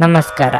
ನಮಸ್ಕಾರ.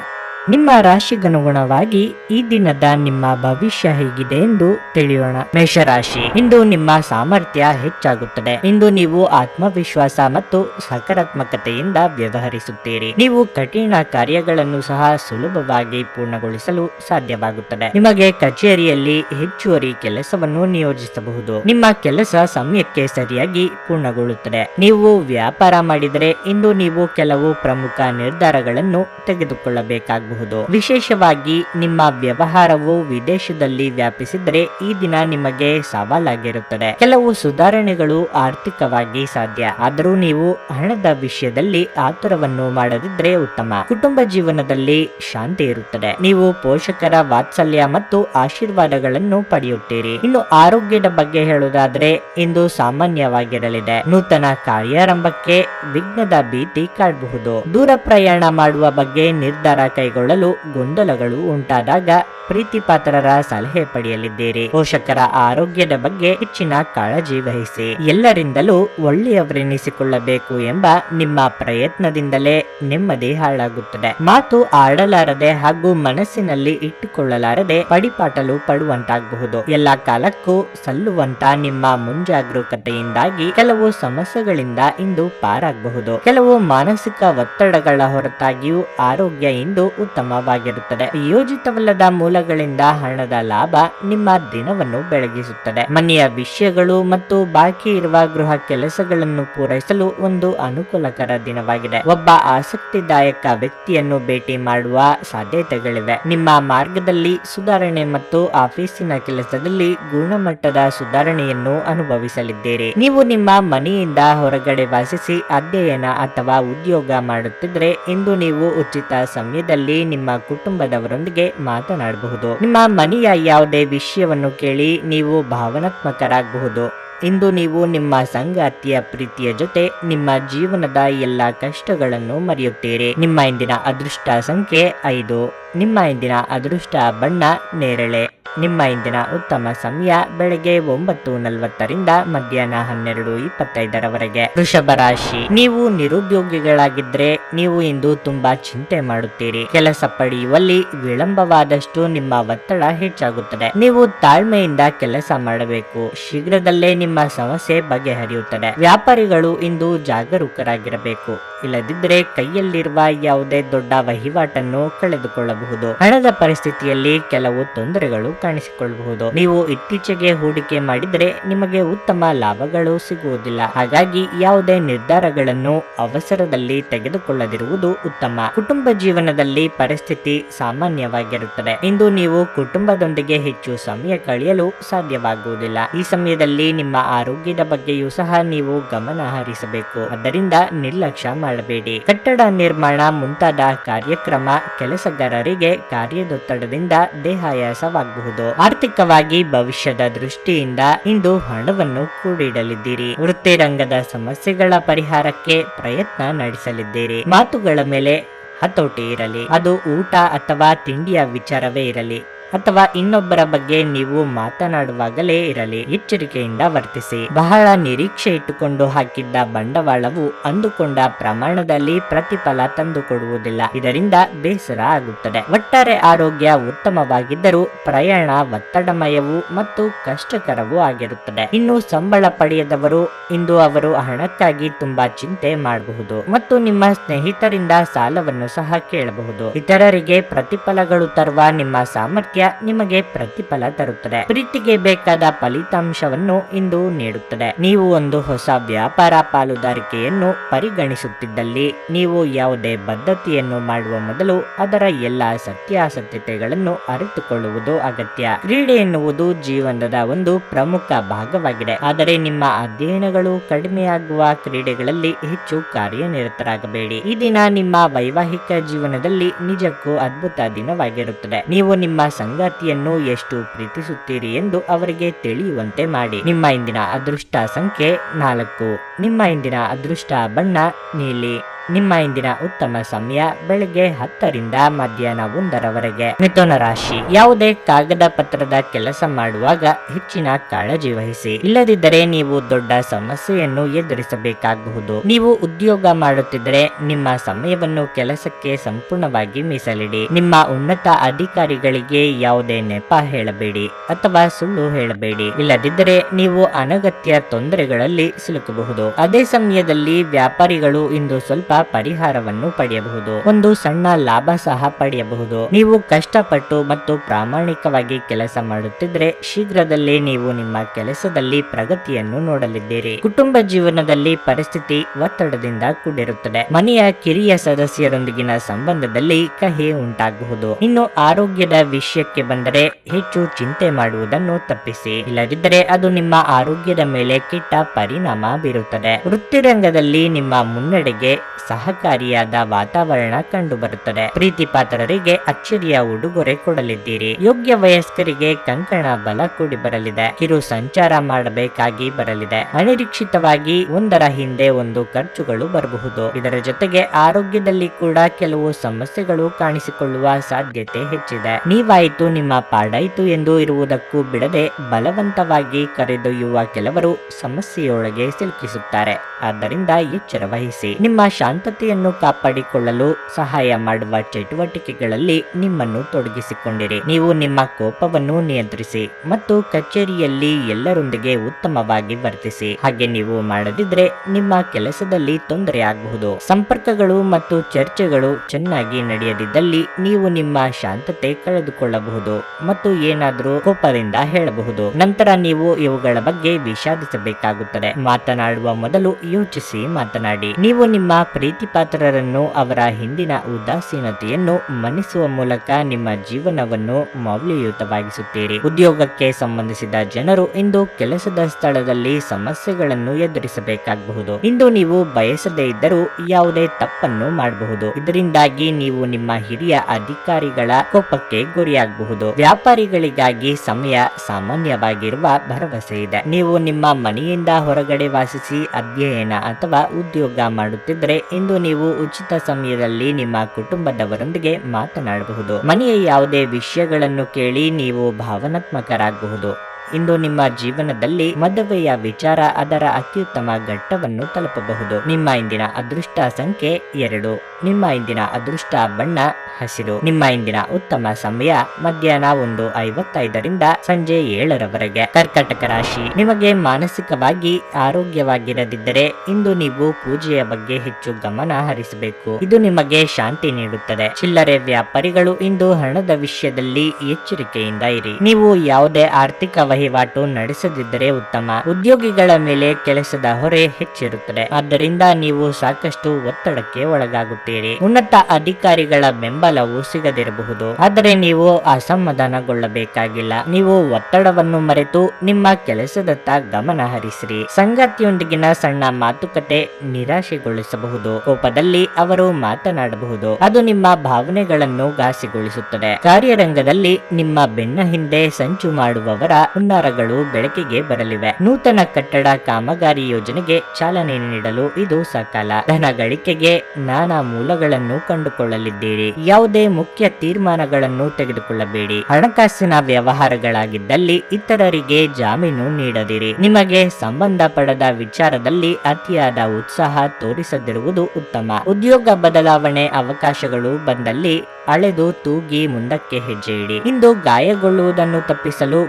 ನಿಮ್ಮ ರಾಶಿಗನುಗುಣವಾಗಿ ಈ ದಿನದ ನಿಮ್ಮ ಭವಿಷ್ಯ ಹೇಗಿದೆ ಎಂದು ತಿಳಿಯೋಣ. ಮೇಷರಾಶಿ, ಇಂದು ನಿಮ್ಮ ಸಾಮರ್ಥ್ಯ ಹೆಚ್ಚಾಗುತ್ತದೆ. ಇಂದು ನೀವು ಆತ್ಮವಿಶ್ವಾಸ ಮತ್ತು ಸಕಾರಾತ್ಮಕತೆಯಿಂದ ವ್ಯವಹರಿಸುತ್ತೀರಿ. ನೀವು ಕಠಿಣ ಕಾರ್ಯಗಳನ್ನು ಸಹ ಸುಲಭವಾಗಿ ಪೂರ್ಣಗೊಳಿಸಲು ಸಾಧ್ಯವಾಗುತ್ತದೆ. ನಿಮಗೆ ಕಚೇರಿಯಲ್ಲಿ ಹೆಚ್ಚುವರಿ ಕೆಲಸವನ್ನು ನಿಯೋಜಿಸಬಹುದು. ನಿಮ್ಮ ಕೆಲಸ ಸಮಯಕ್ಕೆ ಸರಿಯಾಗಿ ಪೂರ್ಣಗೊಳ್ಳುತ್ತದೆ. ನೀವು ವ್ಯಾಪಾರ ಮಾಡಿದರೆ ಇಂದು ನೀವು ಕೆಲವು ಪ್ರಮುಖ ನಿರ್ಧಾರಗಳನ್ನು ತೆಗೆದುಕೊಳ್ಳಬೇಕಾಗಬಹುದು. ವಿಶೇಷವಾಗಿ ನಿಮ್ಮ ವ್ಯವಹಾರವು ವಿದೇಶದಲ್ಲಿ ವ್ಯಾಪಿಸಿದರೆ ಈ ದಿನ ನಿಮಗೆ ಸವಾಲಾಗಿರುತ್ತದೆ. ಕೆಲವು ಸುಧಾರಣೆಗಳು ಆರ್ಥಿಕವಾಗಿ ಸಾಧ್ಯ. ಆದರೂ ನೀವು ಹಣದ ವಿಷಯದಲ್ಲಿ ಆತುರವನ್ನು ಮಾಡದಿದ್ರೆ ಉತ್ತಮ. ಕುಟುಂಬ ಜೀವನದಲ್ಲಿ ಶಾಂತಿ ಇರುತ್ತದೆ. ನೀವು ಪೋಷಕರ ವಾತ್ಸಲ್ಯ ಮತ್ತು ಆಶೀರ್ವಾದಗಳನ್ನು ಪಡೆಯುತ್ತೀರಿ. ಇನ್ನು ಆರೋಗ್ಯದ ಬಗ್ಗೆ ಹೇಳುವುದಾದ್ರೆ ಇಂದು ಸಾಮಾನ್ಯವಾಗಿರಲಿದೆ. ನೂತನ ಕಾರ್ಯಾರಂಭಕ್ಕೆ ವಿಘ್ನದ ಭೀತಿ ಕಾಡಬಹುದು. ದೂರ ಪ್ರಯಾಣ ಮಾಡುವ ಬಗ್ಗೆ ನಿರ್ಧಾರ ಕೈಗೊಳ್ಳಲು ಗೊಂದಲಗಳು ಉಂಟಾದಾಗ ಪ್ರೀತಿಪಾತ್ರರ ಸಲಹೆ ಪಡೆಯಲಿದ್ದೀರಿ. ಪೋಷಕರ ಆರೋಗ್ಯದ ಬಗ್ಗೆ ಹೆಚ್ಚಿನ ಕಾಳಜಿ ವಹಿಸಿ. ಎಲ್ಲರಿಂದಲೂ ಒಳ್ಳೆಯವರೆನಿಸಿಕೊಳ್ಳಬೇಕು ಎಂಬ ನಿಮ್ಮ ಪ್ರಯತ್ನದಿಂದಲೇ ನೆಮ್ಮದಿ ಹಾಳಾಗುತ್ತದೆ. ಮಾತು ಆಡಲಾರದೆ ಹಾಗೂ ಮನಸ್ಸಿನಲ್ಲಿ ಇಟ್ಟುಕೊಳ್ಳಲಾರದೆ ಪಡಿಪಾಟಲು ಪಡುವಂತಾಗಬಹುದು. ಎಲ್ಲಾ ಕಾಲಕ್ಕೂ ಸಲ್ಲುವಂತ ನಿಮ್ಮ ಮುಂಜಾಗರೂಕತೆಯಿಂದಾಗಿ ಕೆಲವು ಸಮಸ್ಯೆಗಳಿಂದ ಇಂದು ಪಾರಾಗಬಹುದು. ಕೆಲವು ಮಾನಸಿಕ ಒತ್ತಡಗಳ ಹೊರತಾಗಿಯೂ ಆರೋಗ್ಯ ಇಂದು ಉತ್ತಮವಾಗಿರುತ್ತದೆ. ಯೋಜಿತವಲ್ಲದ ಮೂಲಗಳಿಂದ ಹಣದ ಲಾಭ ನಿಮ್ಮ ದಿನವನ್ನು ಬೆಳಗಿಸುತ್ತದೆ. ಮನೆಯ ವಿಷಯಗಳು ಮತ್ತು ಬಾಕಿ ಇರುವ ಗೃಹ ಕೆಲಸಗಳನ್ನು ಪೂರೈಸಲು ಒಂದು ಅನುಕೂಲಕರ ದಿನವಾಗಿದೆ. ಒಬ್ಬ ಆಸಕ್ತಿದಾಯಕ ವ್ಯಕ್ತಿಯನ್ನು ಭೇಟಿ ಮಾಡುವ ಸಾಧ್ಯತೆಗಳಿವೆ. ನಿಮ್ಮ ಮಾರ್ಗದಲ್ಲಿ ಸುಧಾರಣೆ ಮತ್ತು ಆಫೀಸಿನ ಕೆಲಸದಲ್ಲಿ ಗುಣಮಟ್ಟದ ಸುಧಾರಣೆಯನ್ನು ಅನುಭವಿಸಲಿದ್ದೀರಿ. ನೀವು ನಿಮ್ಮ ಮನೆಯಿಂದ ಹೊರಗಡೆ ವಾಸಿಸಿ ಅಧ್ಯಯನ ಅಥವಾ ಉದ್ಯೋಗ ಮಾಡುತ್ತಿದ್ರೆ ಇಂದು ನೀವು ಉಚಿತ ಸಮಯದಲ್ಲಿ ನಿಮ್ಮ ಕುಟುಂಬದವರೊಂದಿಗೆ ಮಾತನಾಡಬಹುದು. ನಿಮ್ಮ ಮನೆಯ ಯಾವುದೇ ವಿಷಯವನ್ನು ಕೇಳಿ ನೀವು ಭಾವನಾತ್ಮಕರಾಗಬಹುದು. ಇಂದು ನೀವು ನಿಮ್ಮ ಸಂಗಾತಿಯ ಪ್ರೀತಿಯ ಜೊತೆ ನಿಮ್ಮ ಜೀವನದ ಎಲ್ಲ ಕಷ್ಟಗಳನ್ನು ಮರೆಯುತ್ತೀರಿ. ನಿಮ್ಮ ಇಂದಿನ ಅದೃಷ್ಟ ಸಂಖ್ಯೆ ಐದು. ನಿಮ್ಮ ಇಂದಿನ ಅದೃಷ್ಟ ಬಣ್ಣ ನೇರಳೆ. ನಿಮ್ಮ ಇಂದಿನ ಉತ್ತಮ ಸಮಯ ಬೆಳಗ್ಗೆ ಒಂಬತ್ತು ನಲವತ್ತರಿಂದ ಮಧ್ಯಾಹ್ನ ಹನ್ನೆರಡು ಇಪ್ಪತ್ತೈದರವರೆಗೆ. ವೃಷಭ ರಾಶಿ. ನೀವು ನಿರುದ್ಯೋಗಿಗಳಾಗಿದ್ರೆ ನೀವು ಇಂದು ತುಂಬಾ ಚಿಂತೆ ಮಾಡುತ್ತೀರಿ. ಕೆಲಸ ಪಡೆಯುವಲ್ಲಿ ವಿಳಂಬವಾದಷ್ಟು ನಿಮ್ಮ ಒತ್ತಡ ಹೆಚ್ಚಾಗುತ್ತದೆ. ನೀವು ತಾಳ್ಮೆಯಿಂದ ಕೆಲಸ ಮಾಡಬೇಕು. ಶೀಘ್ರದಲ್ಲೇ ನಿಮ್ಮ ಸಮಸ್ಯೆ ಬಗೆಹರಿಯುತ್ತದೆ. ವ್ಯಾಪಾರಿಗಳು ಇಂದು ಜಾಗರೂಕರಾಗಿರಬೇಕು. ಇಲ್ಲದಿದ್ದರೆ ಕೈಯಲ್ಲಿರುವ ಯಾವುದೇ ದೊಡ್ಡ ವಹಿವಾಟನ್ನು ಕಳೆದುಕೊಳ್ಳಬಹುದು. ಹಣದ ಪರಿಸ್ಥಿತಿಯಲ್ಲಿ ಕೆಲವು ತೊಂದರೆಗಳು ಕಾಣಿಸಿಕೊಳ್ಳಬಹುದು. ನೀವು ಇತ್ತೀಚೆಗೆ ಹೂಡಿಕೆ ಮಾಡಿದರೆ ನಿಮಗೆ ಉತ್ತಮ ಲಾಭಗಳು ಸಿಗುವುದಿಲ್ಲ. ಹಾಗಾಗಿ ಯಾವುದೇ ನಿರ್ಧಾರಗಳನ್ನು ಅವಸರದಲ್ಲಿ ತೆಗೆದುಕೊಳ್ಳದಿರುವುದು ಉತ್ತಮ. ಕುಟುಂಬ ಜೀವನದಲ್ಲಿ ಪರಿಸ್ಥಿತಿ ಸಾಮಾನ್ಯವಾಗಿರುತ್ತದೆ. ಇಂದು ನೀವು ಕುಟುಂಬದೊಂದಿಗೆ ಹೆಚ್ಚು ಸಮಯ ಕಳೆಯಲು ಸಾಧ್ಯವಾಗುವುದಿಲ್ಲ. ಈ ಸಮಯದಲ್ಲಿ ನಿಮ್ಮ ಆರೋಗ್ಯದ ಬಗ್ಗೆಯೂ ಸಹ ನೀವು ಗಮನ ಹರಿಸಬೇಕು. ಅದರಿಂದ ನಿರ್ಲಕ್ಷ್ಯ ಮಾಡಬೇಡಿ. ಕಟ್ಟಡ ನಿರ್ಮಾಣ ಮುಂತಾದ ಕಾರ್ಯಕ್ರಮ ಕೆಲಸಗಾರರಿಗೆ ಕಾರ್ಯದೊತ್ತಡದಿಂದ ದೇಹಾಯಾಸವಾಗಬಹುದು ಆರ್ಥಿಕವಾಗಿ ಭವಿಷ್ಯದ ದೃಷ್ಟಿಯಿಂದ ಇಂದು ಹಣವನ್ನು ಕೂಡಿಡಲಿದ್ದೀರಿ. ವೃತ್ತಿರಂಗದ ಸಮಸ್ಯೆಗಳ ಪರಿಹಾರಕ್ಕೆ ಪ್ರಯತ್ನ ನಡೆಸಲಿದ್ದೀರಿ. ಮಾತುಗಳ ಮೇಲೆ ಹತೋಟಿ ಇರಲಿ. ಅದು ಊಟ ಅಥವಾ ತಿಂಡಿಯ ವಿಚಾರವೇ ಇರಲಿ. ಅಥವಾ ಇನ್ನೊಬ್ಬರ ಬಗ್ಗೆ ನೀವು ಮಾತನಾಡುವಾಗಲೇ ಇರಲಿ, ಎಚ್ಚರಿಕೆಯಿಂದ ವರ್ತಿಸಿ. ಬಹಳ ನಿರೀಕ್ಷೆ ಇಟ್ಟುಕೊಂಡು ಹಾಕಿದ್ದ ಬಂಡವಾಳವು ಅಂದುಕೊಂಡ ಪ್ರಮಾಣದಲ್ಲಿ ಪ್ರತಿಫಲ ತಂದುಕೊಡುವುದಿಲ್ಲ. ಇದರಿಂದ ಬೇಸರ ಆಗುತ್ತದೆ. ಒಟ್ಟಾರೆ ಆರೋಗ್ಯ ಉತ್ತಮವಾಗಿದ್ದರೂ ಪ್ರಯಾಣ ಒತ್ತಡಮಯವೂ ಮತ್ತು ಕಷ್ಟಕರವೂ ಆಗಿರುತ್ತದೆ. ಇನ್ನು ಸಂಬಳ ಪಡೆಯದವರು, ಇಂದು ಅವರು ಹಣಕ್ಕಾಗಿ ತುಂಬಾ ಚಿಂತೆ ಮಾಡಬಹುದು ಮತ್ತು ನಿಮ್ಮ ಸ್ನೇಹಿತರಿಂದ ಸಾಲವನ್ನು ಸಹ ಕೇಳಬಹುದು. ಇತರರಿಗೆ ಪ್ರತಿಫಲಗಳು ತರುವ ನಿಮ್ಮ ಸಾಮರ್ಥ್ಯ ನಿಮಗೆ ಪ್ರತಿಫಲ ತರುತ್ತದೆ. ಪ್ರೀತಿಗೆ ಬೇಕಾದ ಫಲಿತಾಂಶವನ್ನು ಇಂದು ನೀಡುತ್ತದೆ. ನೀವು ಒಂದು ಹೊಸ ವ್ಯಾಪಾರ ಪಾಲುದಾರಿಕೆಯನ್ನು ಪರಿಗಣಿಸುತ್ತಿದ್ದಲ್ಲಿ, ನೀವು ಯಾವುದೇ ಬದ್ಧತೆಯನ್ನು ಮಾಡುವ ಮೊದಲು ಅದರ ಎಲ್ಲಾ ಸತ್ಯಾಸತ್ಯತೆಗಳನ್ನು ಅರಿತುಕೊಳ್ಳುವುದು ಅಗತ್ಯ. ಕ್ರೀಡೆ ಎನ್ನುವುದು ಜೀವನದ ಒಂದು ಪ್ರಮುಖ ಭಾಗವಾಗಿದೆ. ಆದರೆ ನಿಮ್ಮ ಅಧ್ಯಯನಗಳು ಕಡಿಮೆಯಾಗುವ ಕ್ರೀಡೆಗಳಲ್ಲಿ ಹೆಚ್ಚು ಕಾರ್ಯನಿರತರಾಗಬೇಡಿ. ಈ ದಿನ ನಿಮ್ಮ ವೈವಾಹಿಕ ಜೀವನದಲ್ಲಿ ನಿಜಕ್ಕೂ ಅದ್ಭುತ ದಿನವಾಗಿರುತ್ತದೆ. ನೀವು ನಿಮ್ಮ ಸಂಗಾತಿಯನ್ನು ಎಷ್ಟು ಪ್ರೀತಿಸುತ್ತೀರಿ ಎಂದು ಅವರಿಗೆ ತಿಳಿಯುವಂತೆ ಮಾಡಿ. ನಿಮ್ಮ ಇಂದಿನ ಅದೃಷ್ಟ ಸಂಖ್ಯೆ ನಾಲ್ಕು. ನಿಮ್ಮ ಇಂದಿನ ಅದೃಷ್ಟ ಬಣ್ಣ ನೀಲಿ. ನಿಮ್ಮ ಇಂದಿನ ಉತ್ತಮ ಸಮಯ ಬೆಳಗ್ಗೆ ಹತ್ತರಿಂದ ಮಧ್ಯಾಹ್ನ ಒಂದರವರೆಗೆ. ಮಿಥುನ ರಾಶಿ, ಯಾವುದೇ ಕಾಗದ ಪತ್ರದ ಕೆಲಸ ಮಾಡುವಾಗ ಹೆಚ್ಚಿನ ಕಾಳಜಿ ವಹಿಸಿ. ಇಲ್ಲದಿದ್ದರೆ ನೀವು ದೊಡ್ಡ ಸಮಸ್ಯೆಯನ್ನು ಎದುರಿಸಬೇಕಾಗಬಹುದು. ನೀವು ಉದ್ಯೋಗ ಮಾಡುತ್ತಿದ್ದರೆ ನಿಮ್ಮ ಸಮಯವನ್ನು ಕೆಲಸಕ್ಕೆ ಸಂಪೂರ್ಣವಾಗಿ ಮೀಸಲಿಡಿ. ನಿಮ್ಮ ಉನ್ನತ ಅಧಿಕಾರಿಗಳಿಗೆ ಯಾವುದೇ ನೆಪ ಹೇಳಬೇಡಿ ಅಥವಾ ಸುಳ್ಳು ಹೇಳಬೇಡಿ. ಇಲ್ಲದಿದ್ದರೆ ನೀವು ಅನಗತ್ಯ ತೊಂದರೆಗಳಲ್ಲಿ ಸಿಲುಕಬಹುದು. ಅದೇ ಸಮಯದಲ್ಲಿ ವ್ಯಾಪಾರಿಗಳು ಇಂದು ಸ್ವಲ್ಪ ಪರಿಹಾರವನ್ನು ಪಡೆಯಬಹುದು. ಒಂದು ಸಣ್ಣ ಲಾಭ ಸಹ ಪಡೆಯಬಹುದು. ನೀವು ಕಷ್ಟಪಟ್ಟು ಮತ್ತು ಪ್ರಾಮಾಣಿಕವಾಗಿ ಕೆಲಸ ಮಾಡುತ್ತಿದ್ರೆ ಶೀಘ್ರದಲ್ಲೇ ನೀವು ನಿಮ್ಮ ಕೆಲಸದಲ್ಲಿ ಪ್ರಗತಿಯನ್ನು ನೋಡಲಿದ್ದೀರಿ. ಕುಟುಂಬ ಜೀವನದಲ್ಲಿ ಪರಿಸ್ಥಿತಿ ಒತ್ತಡದಿಂದ ಕೂಡಿರುತ್ತದೆ. ಮನೆಯ ಕಿರಿಯ ಸದಸ್ಯರೊಂದಿಗಿನ ಸಂಬಂಧದಲ್ಲಿ ಕಹಿ ಉಂಟಾಗಬಹುದು. ಇನ್ನು ಆರೋಗ್ಯದ ವಿಷಯಕ್ಕೆ ಬಂದರೆ ಹೆಚ್ಚು ಚಿಂತೆ ಮಾಡುವುದನ್ನು ತಪ್ಪಿಸಿ. ಇಲ್ಲದಿದ್ದರೆ ಅದು ನಿಮ್ಮ ಆರೋಗ್ಯದ ಮೇಲೆ ಕೆಟ್ಟ ಪರಿಣಾಮ ಬೀರುತ್ತದೆ. ವೃತ್ತಿರಂಗದಲ್ಲಿ ನಿಮ್ಮ ಮುನ್ನಡೆಗೆ ಸಹಕಾರಿಯಾದ ವಾತಾವರಣ ಕಂಡುಬರುತ್ತದೆ. ಪ್ರೀತಿ ಪಾತ್ರರಿಗೆ ಅಚ್ಚರಿಯ ಉಡುಗೊರೆ ಕೊಡಲಿದ್ದೀರಿ. ಯೋಗ್ಯ ವಯಸ್ಕರಿಗೆ ಕಂಕಣ ಬಲ ಕೂಡಿ ಬರಲಿದೆ. ಕಿರು ಸಂಚಾರ ಮಾಡಬೇಕಾಗಿ ಬರಲಿದೆ. ಅನಿರೀಕ್ಷಿತವಾಗಿ ಒಂದರ ಹಿಂದೆ ಒಂದು ಖರ್ಚುಗಳು ಬರಬಹುದು. ಇದರ ಜೊತೆಗೆ ಆರೋಗ್ಯದಲ್ಲಿ ಕೂಡ ಕೆಲವು ಸಮಸ್ಯೆಗಳು ಕಾಣಿಸಿಕೊಳ್ಳುವ ಸಾಧ್ಯತೆ ಹೆಚ್ಚಿದೆ. ನೀವಾಯಿತು ನಿಮ್ಮ ಪಾಡಾಯಿತು ಎಂದು ಇರುವುದಕ್ಕೂ ಬಿಡದೆ ಬಲವಂತವಾಗಿ ಕರೆದೊಯ್ಯುವ ಕೆಲವರು ಸಮಸ್ಯೆಯೊಳಗೆ ಸಿಲುಕಿಸುತ್ತಾರೆ. ಆದ್ದರಿಂದ ಎಚ್ಚರ ವಹಿಸಿ. ನಿಮ್ಮ ಶಾಂತತೆಯನ್ನು ಕಾಪಾಡಿಕೊಳ್ಳಲು ಸಹಾಯ ಮಾಡುವ ಚಟುವಟಿಕೆಗಳಲ್ಲಿ ನಿಮ್ಮನ್ನು ತೊಡಗಿಸಿಕೊಂಡಿರಿ. ನೀವು ನಿಮ್ಮ ಕೋಪವನ್ನು ನಿಯಂತ್ರಿಸಿ ಮತ್ತು ಕಚೇರಿಯಲ್ಲಿ ಎಲ್ಲರೊಂದಿಗೆ ಉತ್ತಮವಾಗಿ ವರ್ತಿಸಿ. ಹಾಗೆ ನೀವು ಮಾಡದಿದ್ರೆ ನಿಮ್ಮ ಕೆಲಸದಲ್ಲಿ ತೊಂದರೆ ಆಗಬಹುದು. ಸಂಪರ್ಕಗಳು ಮತ್ತು ಚರ್ಚೆಗಳು ಚೆನ್ನಾಗಿ ನಡೆಯದಿದ್ದಲ್ಲಿ ನೀವು ನಿಮ್ಮ ಶಾಂತತೆ ಕಳೆದುಕೊಳ್ಳಬಹುದು ಮತ್ತು ಏನಾದರೂ ಕೋಪದಿಂದ ಹೇಳಬಹುದು. ನಂತರ ನೀವು ಇವುಗಳ ಬಗ್ಗೆ ವಿಷಾದಿಸಬೇಕಾಗುತ್ತದೆ. ಮಾತನಾಡುವ ಮೊದಲು ಯೋಚಿಸಿ ಮಾತನಾಡಿ. ನೀವು ನಿಮ್ಮ ಪ್ರೀತಿ ಪಾತ್ರರನ್ನು ಅವರ ಹಿಂದಿನ ಉದಾಸೀನತೆಯನ್ನು ಮನ್ನಿಸುವ ಮೂಲಕ ನಿಮ್ಮ ಜೀವನವನ್ನು ಮೌಲ್ಯಯುತವಾಗಿಸುತ್ತೀರಿ. ಉದ್ಯೋಗಕ್ಕೆ ಸಂಬಂಧಿಸಿದ ಜನರು ಇಂದು ಕೆಲಸದ ಸ್ಥಳದಲ್ಲಿ ಸಮಸ್ಯೆಗಳನ್ನು ಎದುರಿಸಬೇಕಾಗಬಹುದು. ಇಂದು ನೀವು ಬಯಸದೇ ಇದ್ದರೂ ಯಾವುದೇ ತಪ್ಪನ್ನು ಮಾಡಬಹುದು. ಇದರಿಂದಾಗಿ ನೀವು ನಿಮ್ಮ ಹಿರಿಯ ಅಧಿಕಾರಿಗಳ ಕೋಪಕ್ಕೆ ಗುರಿಯಾಗಬಹುದು. ವ್ಯಾಪಾರಿಗಳಿಗಾಗಿ ಸಮಯ ಸಾಮಾನ್ಯವಾಗಿರುವ ಭರವಸೆ ಇದೆ. ನೀವು ನಿಮ್ಮ ಮನೆಯಿಂದ ಹೊರಗಡೆ ವಾಸಿಸಿ ಅಧ್ಯಯನ ಅಥವಾ ಉದ್ಯೋಗ ಮಾಡುತ್ತಿದ್ದರೆ ಇಂದು ನೀವು ಉಚಿತ ಸಮಯದಲ್ಲಿ ನಿಮ್ಮ ಕುಟುಂಬದವರೊಂದಿಗೆ ಮಾತನಾಡಬಹುದು. ಮನೆಯ ಯಾವುದೇ ವಿಷಯಗಳನ್ನು ಕೇಳಿ ನೀವು ಭಾವನಾತ್ಮಕರಾಗಬಹುದು. ಇಂದು ನಿಮ್ಮ ಜೀವನದಲ್ಲಿ ಮದುವೆಯ ವಿಚಾರ ಅದರ ಅತ್ಯುತ್ತಮ ಘಟ್ಟವನ್ನು ತಲುಪಬಹುದು. ನಿಮ್ಮ ಇಂದಿನ ಅದೃಷ್ಟ ಸಂಖ್ಯೆ ಎರಡು. ನಿಮ್ಮ ಇಂದಿನ ಅದೃಷ್ಟ ಬಣ್ಣ ಹಸಿರು. ನಿಮ್ಮ ಇಂದಿನ ಉತ್ತಮ ಸಮಯ ಮಧ್ಯಾಹ್ನ ಒಂದು ಐವತ್ತೈದರಿಂದ ಸಂಜೆ ಏಳರವರೆಗೆ. ಕರ್ಕಟಕ ರಾಶಿ. ನಿಮಗೆ ಮಾನಸಿಕವಾಗಿ ಆರೋಗ್ಯವಾಗಿರದಿದ್ದರೆ ಇಂದು ನೀವು ಪೂಜೆಯ ಬಗ್ಗೆ ಹೆಚ್ಚು ಗಮನ ಹರಿಸಬೇಕು. ಇದು ನಿಮಗೆ ಶಾಂತಿ ನೀಡುತ್ತದೆ. ಚಿಲ್ಲರೆ ವ್ಯಾಪಾರಿಗಳು ಇಂದು ಹಣದ ವಿಷಯದಲ್ಲಿ ಎಚ್ಚರಿಕೆಯಿಂದ ಇರಿ. ನೀವು ಯಾವುದೇ ಆರ್ಥಿಕ ನಡೆಸದಿದ್ದರೆ ಉತ್ತಮ. ಉದ್ಯೋಗಿಗಳ ಮೇಲೆ ಕೆಲಸದ ಹೊರೆ ಹೆಚ್ಚಿರುತ್ತದೆ. ಆದ್ದರಿಂದ ನೀವು ಸಾಕಷ್ಟು ಒತ್ತಡಕ್ಕೆ ಒಳಗಾಗುತ್ತೀರಿ. ಉನ್ನತ ಅಧಿಕಾರಿಗಳ ಬೆಂಬಲವು ಸಿಗದಿರಬಹುದು. ಆದರೆ ನೀವು ಅಸಮಾಧಾನಗೊಳ್ಳಬೇಕಾಗಿಲ್ಲ. ನೀವು ಒತ್ತಡವನ್ನು ಮರೆತು ನಿಮ್ಮ ಕೆಲಸದತ್ತ ಗಮನ ಹರಿಸಿರಿ. ಸಂಗಾತಿಯೊಂದಿಗಿನ ಸಣ್ಣ ಮಾತುಕತೆ ನಿರಾಶೆಗೊಳಿಸಬಹುದು. ಕೋಪದಲ್ಲಿ ಅವರು ಮಾತನಾಡಬಹುದು. ಅದು ನಿಮ್ಮ ಭಾವನೆಗಳನ್ನು ಘಾಸಿಗೊಳಿಸುತ್ತದೆ. ಕಾರ್ಯರಂಗದಲ್ಲಿ ನಿಮ್ಮ ಬೆನ್ನ ಹಿಂದೆ ಸಂಚು ಮಾಡುವವರ ಹುನ್ನಾರಗಳು ಬೆಳಕಿಗೆ ಬರಲಿವೆ. ನೂತನ ಕಟ್ಟಡ ಕಾಮಗಾರಿ ಯೋಜನೆಗೆ ಚಾಲನೆ ನೀಡಲು ಇದು ಸಕಾಲ. ಧನ ಗಳಿಕೆಗೆ ನಾನಾ ಮೂಲಗಳನ್ನು ಕಂಡುಕೊಳ್ಳಲಿದ್ದೀರಿ. ಯಾವುದೇ ಮುಖ್ಯ ತೀರ್ಮಾನಗಳನ್ನು ತೆಗೆದುಕೊಳ್ಳಬೇಡಿ. ಹಣಕಾಸಿನ ವ್ಯವಹಾರಗಳಾಗಿದ್ದಲ್ಲಿ ಇತರರಿಗೆ ಜಾಮೀನು ನೀಡದಿರಿ. ನಿಮಗೆ ಸಂಬಂಧಪಡದ ವಿಚಾರದಲ್ಲಿ ಅತಿಯಾದ ಉತ್ಸಾಹ ತೋರಿಸದಿರುವುದು ಉತ್ತಮ. ಉದ್ಯೋಗ ಬದಲಾವಣೆ ಅವಕಾಶಗಳು ಬಂದಲ್ಲಿ ಅಳೆದು ತೂಗಿ ಮುಂದಕ್ಕೆ ಹೆಜ್ಜೆ ಇಡಿ ಇಂದು ಗಾಯಗೊಳ್ಳುವುದನ್ನು ತಪ್ಪಿಸಲು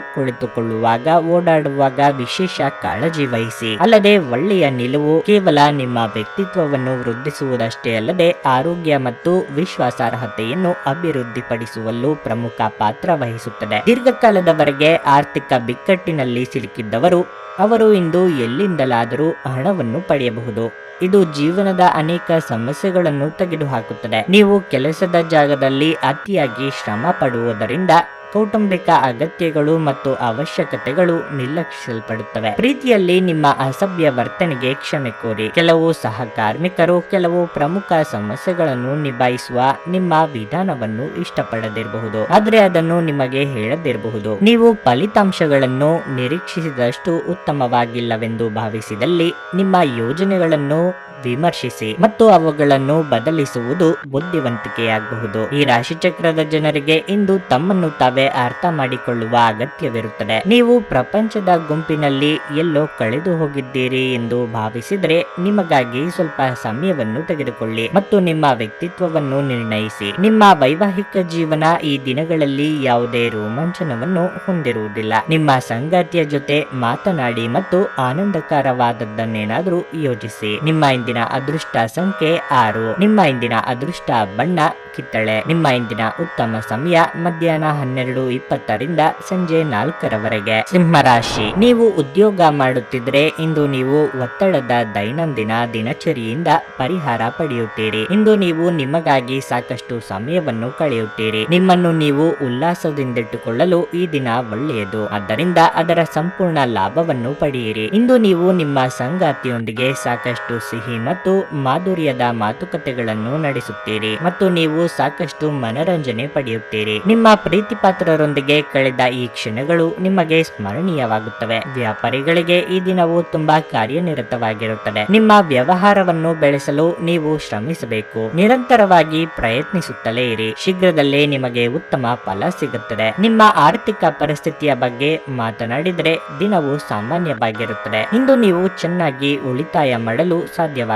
ಕುಳಿತುಕೊಳ್ಳುವಾಗ ಓಡಾಡುವಾಗ ವಿಶೇಷ ಕಾಳಜಿ ವಹಿಸಿ. ಅಲ್ಲದೆ ಒಳ್ಳೆಯ ನಿಲುವು ಕೇವಲ ನಿಮ್ಮ ವ್ಯಕ್ತಿತ್ವವನ್ನು ವೃದ್ಧಿಸುವುದಷ್ಟೇ ಅಲ್ಲದೆ ಆರೋಗ್ಯ ಮತ್ತು ವಿಶ್ವಾಸಾರ್ಹತೆಯನ್ನು ಅಭಿವೃದ್ಧಿಪಡಿಸುವಲ್ಲೂ ಪ್ರಮುಖ ಪಾತ್ರ ವಹಿಸುತ್ತದೆ. ದೀರ್ಘಕಾಲದವರೆಗೆ ಆರ್ಥಿಕ ಬಿಕ್ಕಟ್ಟಿನಲ್ಲಿ ಸಿಲುಕಿದ್ದವರು, ಅವರು ಇಂದು ಎಲ್ಲಿಂದಲಾದರೂ ಹಣವನ್ನು ಪಡೆಯಬಹುದು. ಇದು ಜೀವನದ ಅನೇಕ ಸಮಸ್ಯೆಗಳನ್ನು ತೆಗೆದುಹಾಕುತ್ತದೆ. ನೀವು ಕೆಲಸದ ಜಾಗದಲ್ಲಿ ಅತಿಯಾಗಿ ಶ್ರಮ ಪಡುವುದರಿಂದ ಕೌಟುಂಬಿಕ ಅಗತ್ಯಗಳು ಮತ್ತು ಅವಶ್ಯಕತೆಗಳು ನಿರ್ಲಕ್ಷಿಸಲ್ಪಡುತ್ತವೆ. ಪ್ರೀತಿಯಲ್ಲಿ ನಿಮ್ಮ ಅಸಭ್ಯ ವರ್ತನೆಗೆ ಕ್ಷಮೆ ಕೋರಿ. ಕೆಲವು ಸಹ ಕಾರ್ಮಿಕರು ಕೆಲವು ಪ್ರಮುಖ ಸಮಸ್ಯೆಗಳನ್ನು ನಿಭಾಯಿಸುವ ನಿಮ್ಮ ವಿಧಾನವನ್ನು ಇಷ್ಟಪಡದಿರಬಹುದು. ಆದರೆ ಅದನ್ನು ನಿಮಗೆ ಹೇಳದಿರಬಹುದು. ನೀವು ಫಲಿತಾಂಶಗಳನ್ನು ನಿರೀಕ್ಷಿಸಿದಷ್ಟು ಉತ್ತಮವಾಗಿಲ್ಲವೆಂದು ಭಾವಿಸಿದಲ್ಲಿ ನಿಮ್ಮ ಯೋಜನೆಗಳನ್ನು ವಿಮರ್ಶಿಸಿ ಮತ್ತು ಅವುಗಳನ್ನು ಬದಲಿಸುವುದು ಬುದ್ಧಿವಂತಿಕೆಯಾಗಬಹುದು. ಈ ರಾಶಿಚಕ್ರದ ಜನರಿಗೆ ಇಂದು ತಮ್ಮನ್ನು ತಾವೇ ಅರ್ಥ ಮಾಡಿಕೊಳ್ಳುವ ಅಗತ್ಯವಿರುತ್ತದೆ. ನೀವು ಪ್ರಪಂಚದ ಗುಂಪಿನಲ್ಲಿ ಎಲ್ಲೋ ಕಳೆದು ಹೋಗಿದ್ದೀರಿ ಎಂದು ಭಾವಿಸಿದರೆ ನಿಮಗಾಗಿ ಸ್ವಲ್ಪ ಸಮಯವನ್ನು ತೆಗೆದುಕೊಳ್ಳಿ ಮತ್ತು ನಿಮ್ಮ ವ್ಯಕ್ತಿತ್ವವನ್ನು ನಿರ್ಣಯಿಸಿ. ನಿಮ್ಮ ವೈವಾಹಿಕ ಜೀವನ ಈ ದಿನಗಳಲ್ಲಿ ಯಾವುದೇ ರೋಮಾಂಚನವನ್ನು ಹೊಂದಿರುವುದಿಲ್ಲ. ನಿಮ್ಮ ಸಂಗಾತಿಯ ಜೊತೆ ಮಾತನಾಡಿ ಮತ್ತು ಆನಂದಕರವಾದದ್ದನ್ನೇನಾದರೂ ಯೋಚಿಸಿ ನಿಮ್ಮ ಇಂದಿನ ಅದೃಷ್ಟ ಸಂಖ್ಯೆ ಆರು. ನಿಮ್ಮ ಇಂದಿನ ಅದೃಷ್ಟ ಬಣ್ಣ, ಕಿತ್ತಳೆ. ನಿಮ್ಮ ಇಂದಿನ ಉತ್ತಮ ಸಮಯ ಮಧ್ಯಾಹ್ನ ಹನ್ನೆರಡು ಇಪ್ಪತ್ತರಿಂದ ಸಂಜೆ ನಾಲ್ಕರವರೆಗೆ. ಸಿಂಹರಾಶಿ ನೀವು ಉದ್ಯೋಗ ಮಾಡುತ್ತಿದ್ರೆ ಇಂದು ನೀವು ಒತ್ತಡದ ದೈನಂದಿನ ದಿನಚರಿಯಿಂದ ಪರಿಹಾರ ಪಡೆಯುತ್ತೀರಿ. ಇಂದು ನೀವು ನಿಮಗಾಗಿ ಸಾಕಷ್ಟು ಸಮಯವನ್ನು ಕಳೆಯುತ್ತೀರಿ. ನಿಮ್ಮನ್ನು ನೀವು ಉಲ್ಲಾಸದಿಂದಿಟ್ಟುಕೊಳ್ಳಲು ಈ ದಿನ ಒಳ್ಳೆಯದು. ಆದ್ದರಿಂದ ಅದರ ಸಂಪೂರ್ಣ ಲಾಭವನ್ನು ಪಡೆಯಿರಿ. ಇಂದು ನೀವು ನಿಮ್ಮ ಸಂಗಾತಿಯೊಂದಿಗೆ ಸಾಕಷ್ಟು ಸಿಹಿ ಮತ್ತು ಮಾಧುರ್ಯದ ಮಾತುಕತೆಗಳನ್ನು ನಡೆಸುತ್ತೀರಿ ಮತ್ತು ನೀವು ಸಾಕಷ್ಟು ಮನರಂಜನೆ ಪಡೆಯುತ್ತೀರಿ. ನಿಮ್ಮ ಪ್ರೀತಿಪಾತ್ರರೊಂದಿಗೆ ಕಳೆದ ಈ ಕ್ಷಣಗಳು ನಿಮಗೆ ಸ್ಮರಣೀಯವಾಗುತ್ತವೆ. ವ್ಯಾಪಾರಿಗಳಿಗೆ ಈ ದಿನವು ತುಂಬಾ ಕಾರ್ಯನಿರತವಾಗಿರುತ್ತದೆ. ನಿಮ್ಮ ವ್ಯವಹಾರವನ್ನು ಬೆಳೆಸಲು ನೀವು ಶ್ರಮಿಸಬೇಕು. ನಿರಂತರವಾಗಿ ಪ್ರಯತ್ನಿಸುತ್ತಲೇ ಇರಿ. ಶೀಘ್ರದಲ್ಲೇ ನಿಮಗೆ ಉತ್ತಮ ಫಲ ಸಿಗುತ್ತದೆ. ನಿಮ್ಮ ಆರ್ಥಿಕ ಪರಿಸ್ಥಿತಿಯ ಬಗ್ಗೆ ಮಾತನಾಡಿದರೆ ದಿನವು ಸಾಮಾನ್ಯವಾಗಿರುತ್ತದೆ. ಇಂದು ನೀವು ಚೆನ್ನಾಗಿ ಉಳಿತಾಯ ಮಾಡಲು ಸಾಧ್ಯವಾಗುತ್ತದೆ.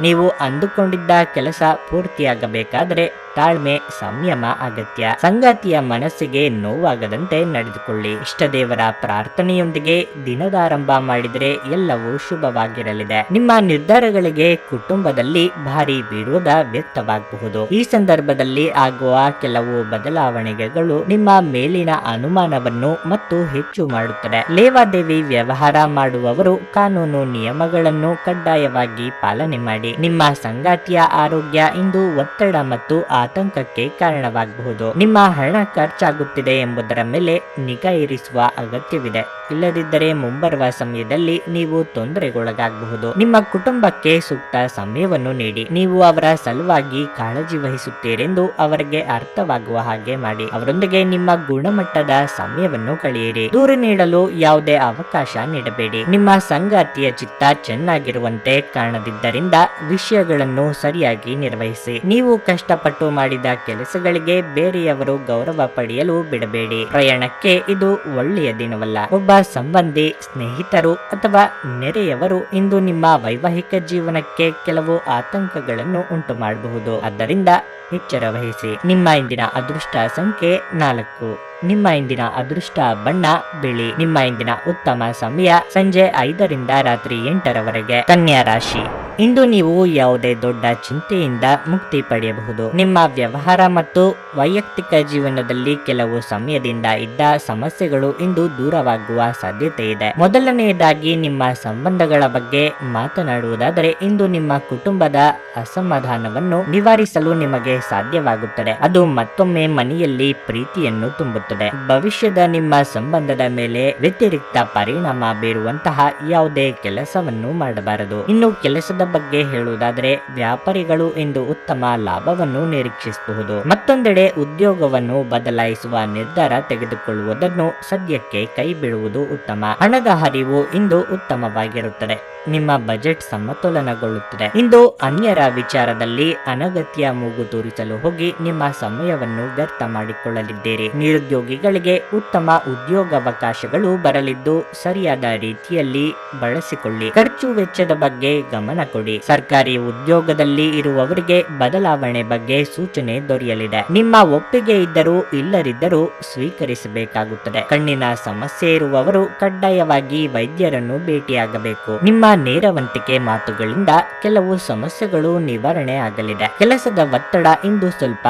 ನೀವು ಅಂದುಕೊಂಡಿದ್ದ ಕೆಲಸ ಪೂರ್ತಿಯಾಗಬೇಕಾದರೆ ತಾಳ್ಮೆ, ಸಂಯಮ, ಅಗತ್ಯ, ಸಂಗಾತಿಯ ಮನಸ್ಸಿಗೆ ನೋವಾಗದಂತೆ ನಡೆದುಕೊಳ್ಳಿ. ಇಷ್ಟ ದೇವರ ಪ್ರಾರ್ಥನೆಯೊಂದಿಗೆ ದಿನದಾರಂಭ ಮಾಡಿದರೆ ಎಲ್ಲವೂ ಶುಭವಾಗಿರಲಿದೆ. ನಿಮ್ಮ ನಿರ್ಧಾರಗಳಿಗೆ ಕುಟುಂಬದಲ್ಲಿ ಭಾರಿ ವಿರೋಧ ವ್ಯಕ್ತವಾಗಬಹುದು. ಈ ಸಂದರ್ಭದಲ್ಲಿ ಆಗುವ ಕೆಲವು ಬದಲಾವಣೆಗಳು ನಿಮ್ಮ ಮೇಲಿನ ಅನುಮಾನವನ್ನು ಮತ್ತು ಹೆಚ್ಚು ಮಾಡುತ್ತದೆ. ಲೇವಾದೇವಿ ವ್ಯವಹಾರ ಮಾಡುವವರು ಕಾನೂನು ನಿಯಮಗಳನ್ನು ಕಡ್ಡಾಯವಾಗಿ ಪಾಲನೆ ಮಾಡಿ ನಿಮ್ಮ ಸಂಗಾತಿಯ ಆರೋಗ್ಯ ಇಂದು ಒತ್ತಡ ಮತ್ತು ಆತಂಕಕ್ಕೆ ಕಾರಣವಾಗಬಹುದು. ನಿಮ್ಮ ಹಣ ಖರ್ಚಾಗುತ್ತಿದೆ ಎಂಬುದರ ಮೇಲೆ ನಿಗಾ ಇರಿಸುವ ಅಗತ್ಯವಿದೆ. ಇಲ್ಲದಿದ್ದರೆ ಮುಂಬರುವ ಸಮಯದಲ್ಲಿ ನೀವು ತೊಂದರೆಗೊಳಗಾಗಬಹುದು. ನಿಮ್ಮ ಕುಟುಂಬಕ್ಕೆ ಸೂಕ್ತ ಸಮಯವನ್ನು ನೀಡಿ. ನೀವು ಅವರ ಸಲುವಾಗಿ ಕಾಳಜಿ ವಹಿಸುತ್ತೀರೆಂದು ಅವರಿಗೆ ಅರ್ಥವಾಗುವ ಹಾಗೆ ಮಾಡಿ. ಅವರೊಂದಿಗೆ ನಿಮ್ಮ ಗುಣಮಟ್ಟದ ಸಮಯವನ್ನು ಕಳೆಯಿರಿ. ದೂರು ನೀಡಲು ಯಾವುದೇ ಅವಕಾಶ ನೀಡಬೇಡಿ. ನಿಮ್ಮ ಸಂಗಾತಿಯ ಚಿತ್ತ ಚೆನ್ನಾಗಿರುವಂತೆ ಕಾಣದಿದ್ದರಿಂದ ವಿಷಯಗಳನ್ನು ಸರಿಯಾಗಿ ನಿರ್ವಹಿಸಿ. ನೀವು ಕಷ್ಟಪಟ್ಟು ಮಾಡಿದ ಕೆಲಸಗಳಿಗೆ ಬೇರೆಯವರು ಗೌರವ ಪಡೆಯಲು ಬಿಡಬೇಡಿ. ಪ್ರಯಾಣಕ್ಕೆ ಇದು ಒಳ್ಳೆಯ ದಿನವಲ್ಲ. ಒಬ್ಬ ಸಂಬಂಧಿ, ಸ್ನೇಹಿತರು ಅಥವಾ ನೆರೆಯವರು ಇಂದು ನಿಮ್ಮ ವೈವಾಹಿಕ ಜೀವನಕ್ಕೆ ಕೆಲವು ಆತಂಕಗಳನ್ನು ಉಂಟು ಮಾಡಬಹುದು ಆದ್ದರಿಂದ ಎಚ್ಚರ ವಹಿಸಿ. ನಿಮ್ಮ ಇಂದಿನ ಅದೃಷ್ಟ ಸಂಖ್ಯೆ ನಾಲ್ಕು. ನಿಮ್ಮ ಇಂದಿನ ಅದೃಷ್ಟ ಬಣ್ಣ, ಬಿಳಿ. ನಿಮ್ಮ ಇಂದಿನ ಉತ್ತಮ ಸಮಯ ಸಂಜೆ ಐದರಿಂದ ರಾತ್ರಿ ಎಂಟರವರೆಗೆ. ಕನ್ಯಾ ರಾಶಿ. ಇಂದು ನೀವು ಯಾವುದೇ ದೊಡ್ಡ ಚಿಂತೆಯಿಂದ ಮುಕ್ತಿ ಪಡೆಯಬಹುದು. ನಿಮ್ಮ ವ್ಯವಹಾರ ಮತ್ತು ವೈಯಕ್ತಿಕ ಜೀವನದಲ್ಲಿ ಕೆಲವು ಸಮಯದಿಂದ ಇದ್ದ ಸಮಸ್ಯೆಗಳು ಇಂದು ದೂರವಾಗುವ ಸಾಧ್ಯತೆ ಇದೆ. ಮೊದಲನೆಯದಾಗಿ ನಿಮ್ಮ ಸಂಬಂಧಗಳ ಬಗ್ಗೆ ಮಾತನಾಡುವುದಾದರೆ, ಇಂದು ನಿಮ್ಮ ಕುಟುಂಬದ ಅಸಮಾಧಾನವನ್ನು ನಿವಾರಿಸಲು ನಿಮಗೆ ಸಾಧ್ಯವಾಗುತ್ತದೆ. ಅದು ಮತ್ತೊಮ್ಮೆ ಮನೆಯಲ್ಲಿ ಪ್ರೀತಿಯನ್ನು ತುಂಬುತ್ತದೆ. ಭವಿಷ್ಯದ ನಿಮ್ಮ ಸಂಬಂಧದ ಮೇಲೆ ವ್ಯತಿರಿಕ್ತ ಪರಿಣಾಮ ಬೀರುವಂತಹ ಯಾವುದೇ ಕೆಲಸವನ್ನು ಮಾಡಬಾರದು. ಇನ್ನು ಕೆಲಸದ ಬಗ್ಗೆ ಹೇಳುವುದಾದರೆ, ವ್ಯಾಪಾರಿಗಳು ಇಂದು ಉತ್ತಮ ಲಾಭವನ್ನು ನಿರೀಕ್ಷಿಸಬಹುದು. ಮತ್ತೊಂದೆಡೆ, ಉದ್ಯೋಗವನ್ನು ಬದಲಾಯಿಸುವ ನಿರ್ಧಾರ ತೆಗೆದುಕೊಳ್ಳುವುದನ್ನು ಸದ್ಯಕ್ಕೆ ಕೈ ಬಿಡುವುದು ಉತ್ತಮ. ಹಣದ ಹರಿವು ಇಂದು ಉತ್ತಮವಾಗಿರುತ್ತದೆ. ನಿಮ್ಮ ಬಜೆಟ್ ಸಮತೋಲನಗೊಳ್ಳುತ್ತದೆ. ಇಂದು ಅನ್ಯರ ವಿಚಾರದಲ್ಲಿ ಅನಗತ್ಯ ಮೂಗು ತೋರಿಸಲು ಹೋಗಿ ನಿಮ್ಮ ಸಮಯವನ್ನು ವ್ಯರ್ಥ ಮಾಡಿಕೊಳ್ಳಲಿದ್ದೀರಿ. ನಿರುದ್ಯೋಗಿಗಳಿಗೆ ಉತ್ತಮ ಉದ್ಯೋಗಾವಕಾಶಗಳು ಬರಲಿದ್ದು ಸರಿಯಾದ ರೀತಿಯಲ್ಲಿ ಬಳಸಿಕೊಳ್ಳಿ. ಖರ್ಚು ವೆಚ್ಚದ ಬಗ್ಗೆ ಗಮನ ಕೊಡಿ. ಸರ್ಕಾರಿ ಉದ್ಯೋಗದಲ್ಲಿ ಇರುವವರಿಗೆ ಬದಲಾವಣೆ ಬಗ್ಗೆ ಸೂಚನೆ ದೊರೆಯಲಿದೆ. ನಿಮ್ಮ ಒಪ್ಪಿಗೆ ಇದ್ದರೂ ಇಲ್ಲದಿದ್ದರೂ ಸ್ವೀಕರಿಸಬೇಕಾಗುತ್ತದೆ. ಕಣ್ಣಿನ ಸಮಸ್ಯೆ ಇರುವವರು ಕಡ್ಡಾಯವಾಗಿ ವೈದ್ಯರನ್ನು ಭೇಟಿಯಾಗಬೇಕು. ನಿಮ್ಮ ನೇರವಂತಿಕೆ ಮಾತುಗಳಿಂದ ಕೆಲವು ಸಮಸ್ಯೆಗಳು ನಿವಾರಣೆ ಆಗಲಿದೆ. ಕೆಲಸದ ಒತ್ತಡ ಇಂದು ಸ್ವಲ್ಪ